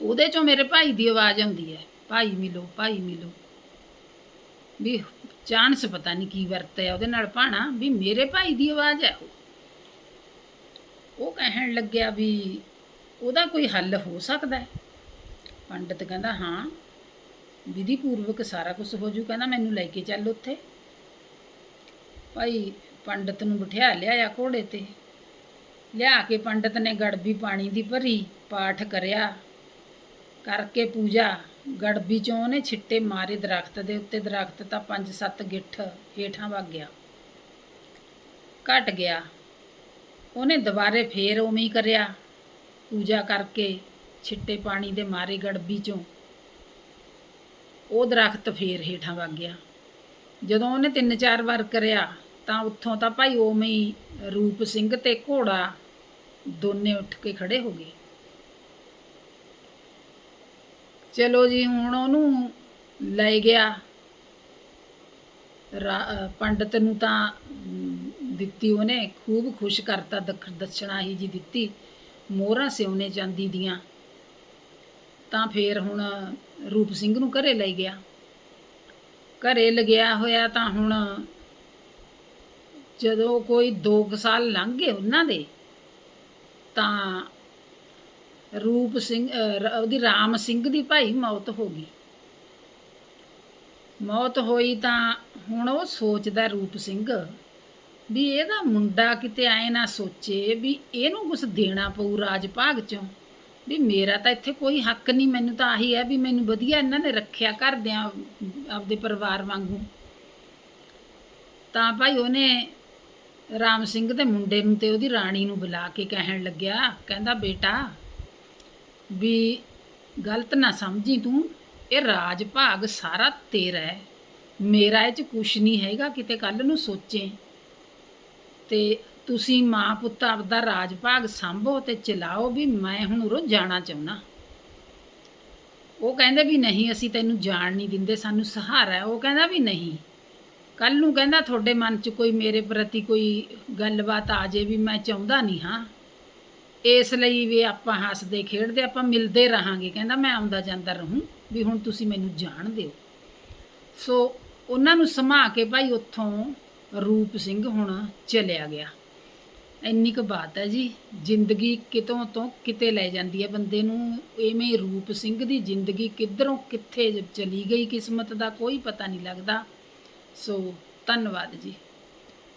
ਉਹਦੇ ਚੋਂ ਮੇਰੇ ਭਾਈ ਦੀ ਆਵਾਜ਼ ਆਉਂਦੀ ਹੈ, ਭਾਈ ਮਿਲੋ ਭਾਈ ਮਿਲੋ। ਵੀ ਚਾਂਸ ਪਤਾ ਨਹੀਂ ਕੀ ਵਰਤਿਆ ਉਹਦੇ ਨਾਲ ਭਾਣਾ, ਵੀ ਮੇਰੇ ਭਾਈ ਦੀ ਆਵਾਜ਼ ਹੈ ਉਹ। ਉਹ ਕਹਿਣ ਲੱਗਿਆ ਵੀ ਉਹਦਾ ਕੋਈ ਹੱਲ ਹੋ ਸਕਦਾ ਹੈ। ਪੰਡਤ ਕਹਿੰਦਾ, ਹਾਂ ਵਿਧੀ ਪੂਰਵਕ ਸਾਰਾ ਕੁਝ ਹੋ ਜੂ। ਕਹਿੰਦਾ, ਮੈਨੂੰ ਲੈ ਕੇ ਚੱਲ ਉੱਥੇ। ਭਾਈ ਪੰਡਤ ਨੂੰ ਬਿਠਾ ਆ ਘੋੜੇ ਤੇ। ਲਿਆ ਕੇ ਪੰਡਤ ਨੇ ਗੜਬੀ ਪਾਣੀ ਦੀ ਭਰੀ ਪਾਠ ਕਰਿਆ। ਕਰਕੇ ਪੂਜਾ, ਗੜਬੀ ਚੋਂ ਉਹਨੇ ਛਿੱਟੇ ਮਾਰੇ ਦਰਖਤ ਦੇ ਉੱਤੇ। ਦਰਖਤ ਤਾਂ ਪੰਜ ਸੱਤ ਗਿੱਠ ਹੇਠਾਂ ਵਗ ਗਿਆ। ਘਟ ਗਿਆ। ਉਹਨੇ ਦੁਬਾਰੇ ਫੇਰ ਉਵੇਂ ਹੀ ਕਰਿਆ। ਪੂਜਾ ਕਰਕੇ ਛਿੱਟੇ ਪਾਣੀ ਦੇ ਮਾਰੇ ਗੜਬੀ ਚੋਂ ਉਹ ਦਰਖਤ ਫੇਰ ਹੇਠਾਂ ਵਗ ਗਿਆ। ਜਦੋਂ ਉਹਨੇ ਤਿੰਨ ਚਾਰ ਵਾਰ ਕਰਿਆ ਤਾਂ ਉੱਥੋਂ ਤਾਂ ਭਾਈ ਉਵੇਂ ਹੀ ਰੂਪ ਸਿੰਘ ਤੇ ਘੋੜਾ ਦੋਨੇ ਉੱਠ ਕੇ ਖੜੇ ਹੋ ਗਏ। ਚਲੋ ਜੀ, ਹੁਣ ਉਹਨੂੰ ਲੈ ਗਿਆ। ਰਾ- ਪੰਡਤ ਨੂੰ ਤਾਂ ਦਿੱਤੀ, ਉਹਨੇ ਖੂਬ ਖੁਸ਼ ਕਰਤਾ, ਦਖ ਦਛਣਾ ਹੀ ਜੀ ਦਿੱਤੀ, ਮੋਹਰਾਂ ਸਿਉਨੇ ਚਾਂਦੀ ਦੀਆਂ। ਤਾਂ ਫੇਰ ਹੁਣ ਰੂਪ ਸਿੰਘ ਨੂੰ ਘਰੇ ਲੈ ਗਿਆ। ਘਰੇ ਲਗਿਆ ਹੋਇਆ ਤਾਂ ਹੁਣ ਜਦੋਂ ਕੋਈ 2 ਸਾਲ ਲੰਘ ਗਏ ਉਹਨਾਂ ਦੇ, ਤਾਂ ਰੂਪ ਸਿੰਘ ਉਹਦੀ ਰਾਮ ਸਿੰਘ ਦੀ ਭਾਈ ਮੌਤ ਹੋ ਗਈ। ਮੌਤ ਹੋਈ ਤਾਂ ਹੁਣ ਉਹ ਸੋਚਦਾ ਰੂਪ ਸਿੰਘ ਵੀ ਇਹਦਾ ਮੁੰਡਾ ਕਿਤੇ ਐ ਨਾ ਸੋਚੇ ਵੀ ਇਹਨੂੰ ਕੁਝ ਦੇਣਾ ਪਊ ਰਾਜ ਭਾਗ ਚੋਂ। ਵੀ ਮੇਰਾ ਤਾਂ ਇੱਥੇ ਕੋਈ ਹੱਕ ਨਹੀਂ, ਮੈਨੂੰ ਤਾਂ ਆਹੀ ਹੈ ਵੀ ਮੈਨੂੰ ਵਧੀਆ ਇਹਨਾਂ ਨੇ ਰੱਖਿਆ ਘਰਦਿਆਂ ਆਪਦੇ ਪਰਿਵਾਰ ਵਾਂਗੂ। ਤਾਂ ਭਾਈ ਉਹਨੇ ਰਾਮ ਸਿੰਘ ਦੇ ਮੁੰਡੇ ਨੂੰ ਤੇ ਉਹਦੀ ਰਾਣੀ ਨੂੰ ਬੁਲਾ ਕੇ ਕਹਿਣ ਲੱਗਿਆ, ਕਹਿੰਦਾ, ਬੇਟਾ, ਵੀ ਗਲਤ ਨਾ ਸਮਝੀ ਤੂੰ, ਇਹ ਰਾਜ ਭਾਗ ਸਾਰਾ ਤੇਰਾ ਹੈ। ਮੇਰਾ ਇਹ ਚ ਕੁਛ ਨਹੀਂ ਹੈਗਾ, ਕਿਤੇ ਕੱਲ ਨੂੰ ਸੋਚੇ। ਤੇ ਤੁਸੀਂ ਮਾਂ ਪੁੱਤ ਆਪਦਾ ਰਾਜ ਭਾਗ ਸੰਭੋ ਤੇ ਚਲਾਓ ਵੀ ਮੈਂ ਹੁਣ ਉਰੋਂ ਜਾਣਾ ਚਾਹੁੰਦਾ ਉਹ ਕਹਿੰਦੇ ਵੀ ਨਹੀਂ, ਅਸੀਂ ਤੈਨੂੰ ਜਾਣ ਨਹੀਂ ਦਿੰਦੇ, ਸਾਨੂੰ ਸਹਾਰਾ ਹੈ। ਉਹ ਕਹਿੰਦਾ ਵੀ ਨਹੀਂ। ਕੱਲ ਨੂੰ ਕਹਿੰਦਾ ਤੁਹਾਡੇ ਮਨ 'ਚ ਕੋਈ ਮੇਰੇ ਪ੍ਰਤੀ ਕੋਈ ਗੱਲਬਾਤ ਆ ਜੇ ਵੀ ਮੈਂ ਚਾਹੁੰਦਾ ਨਹੀਂ ਹਾਂ। ਇਸ ਲਈ ਵੀ ਆਪਾਂ ਹੱਸਦੇ ਖੇਡਦੇ ਆਪਾਂ ਮਿਲਦੇ ਰਹਾਂਗੇ। ਕਹਿੰਦਾ ਮੈਂ ਆਉਂਦਾ ਜਾਂਦਾ ਰਹੂੰ ਵੀ ਹੁਣ ਤੁਸੀਂ ਮੈਨੂੰ ਜਾਣ ਦਿਓ। ਸੋ ਉਹਨਾਂ ਨੂੰ ਸਮਾ ਕੇ ਭਾਈ ਉੱਥੋਂ ਰੂਪ ਸਿੰਘ ਹੁਣ ਚਲਿਆ ਗਿਆ। ਇੰਨੀ ਕੁ ਬਾਤ ਹੈ ਜੀ, ਜ਼ਿੰਦਗੀ ਕਿਤੋਂ ਤੋਂ ਕਿਤੇ ਲੈ ਜਾਂਦੀ ਹੈ ਬੰਦੇ ਨੂੰ, ਐਵੇਂ ਰੂਪ ਸਿੰਘ ਦੀ ਜ਼ਿੰਦਗੀ ਕਿੱਧਰੋਂ ਕਿੱਥੇ ਚਲੀ ਗਈ, ਕਿਸਮਤ ਦਾ ਕੋਈ ਪਤਾ ਨਹੀਂ ਲੱਗਦਾ। ਸੋ ਧੰਨਵਾਦ ਜੀ।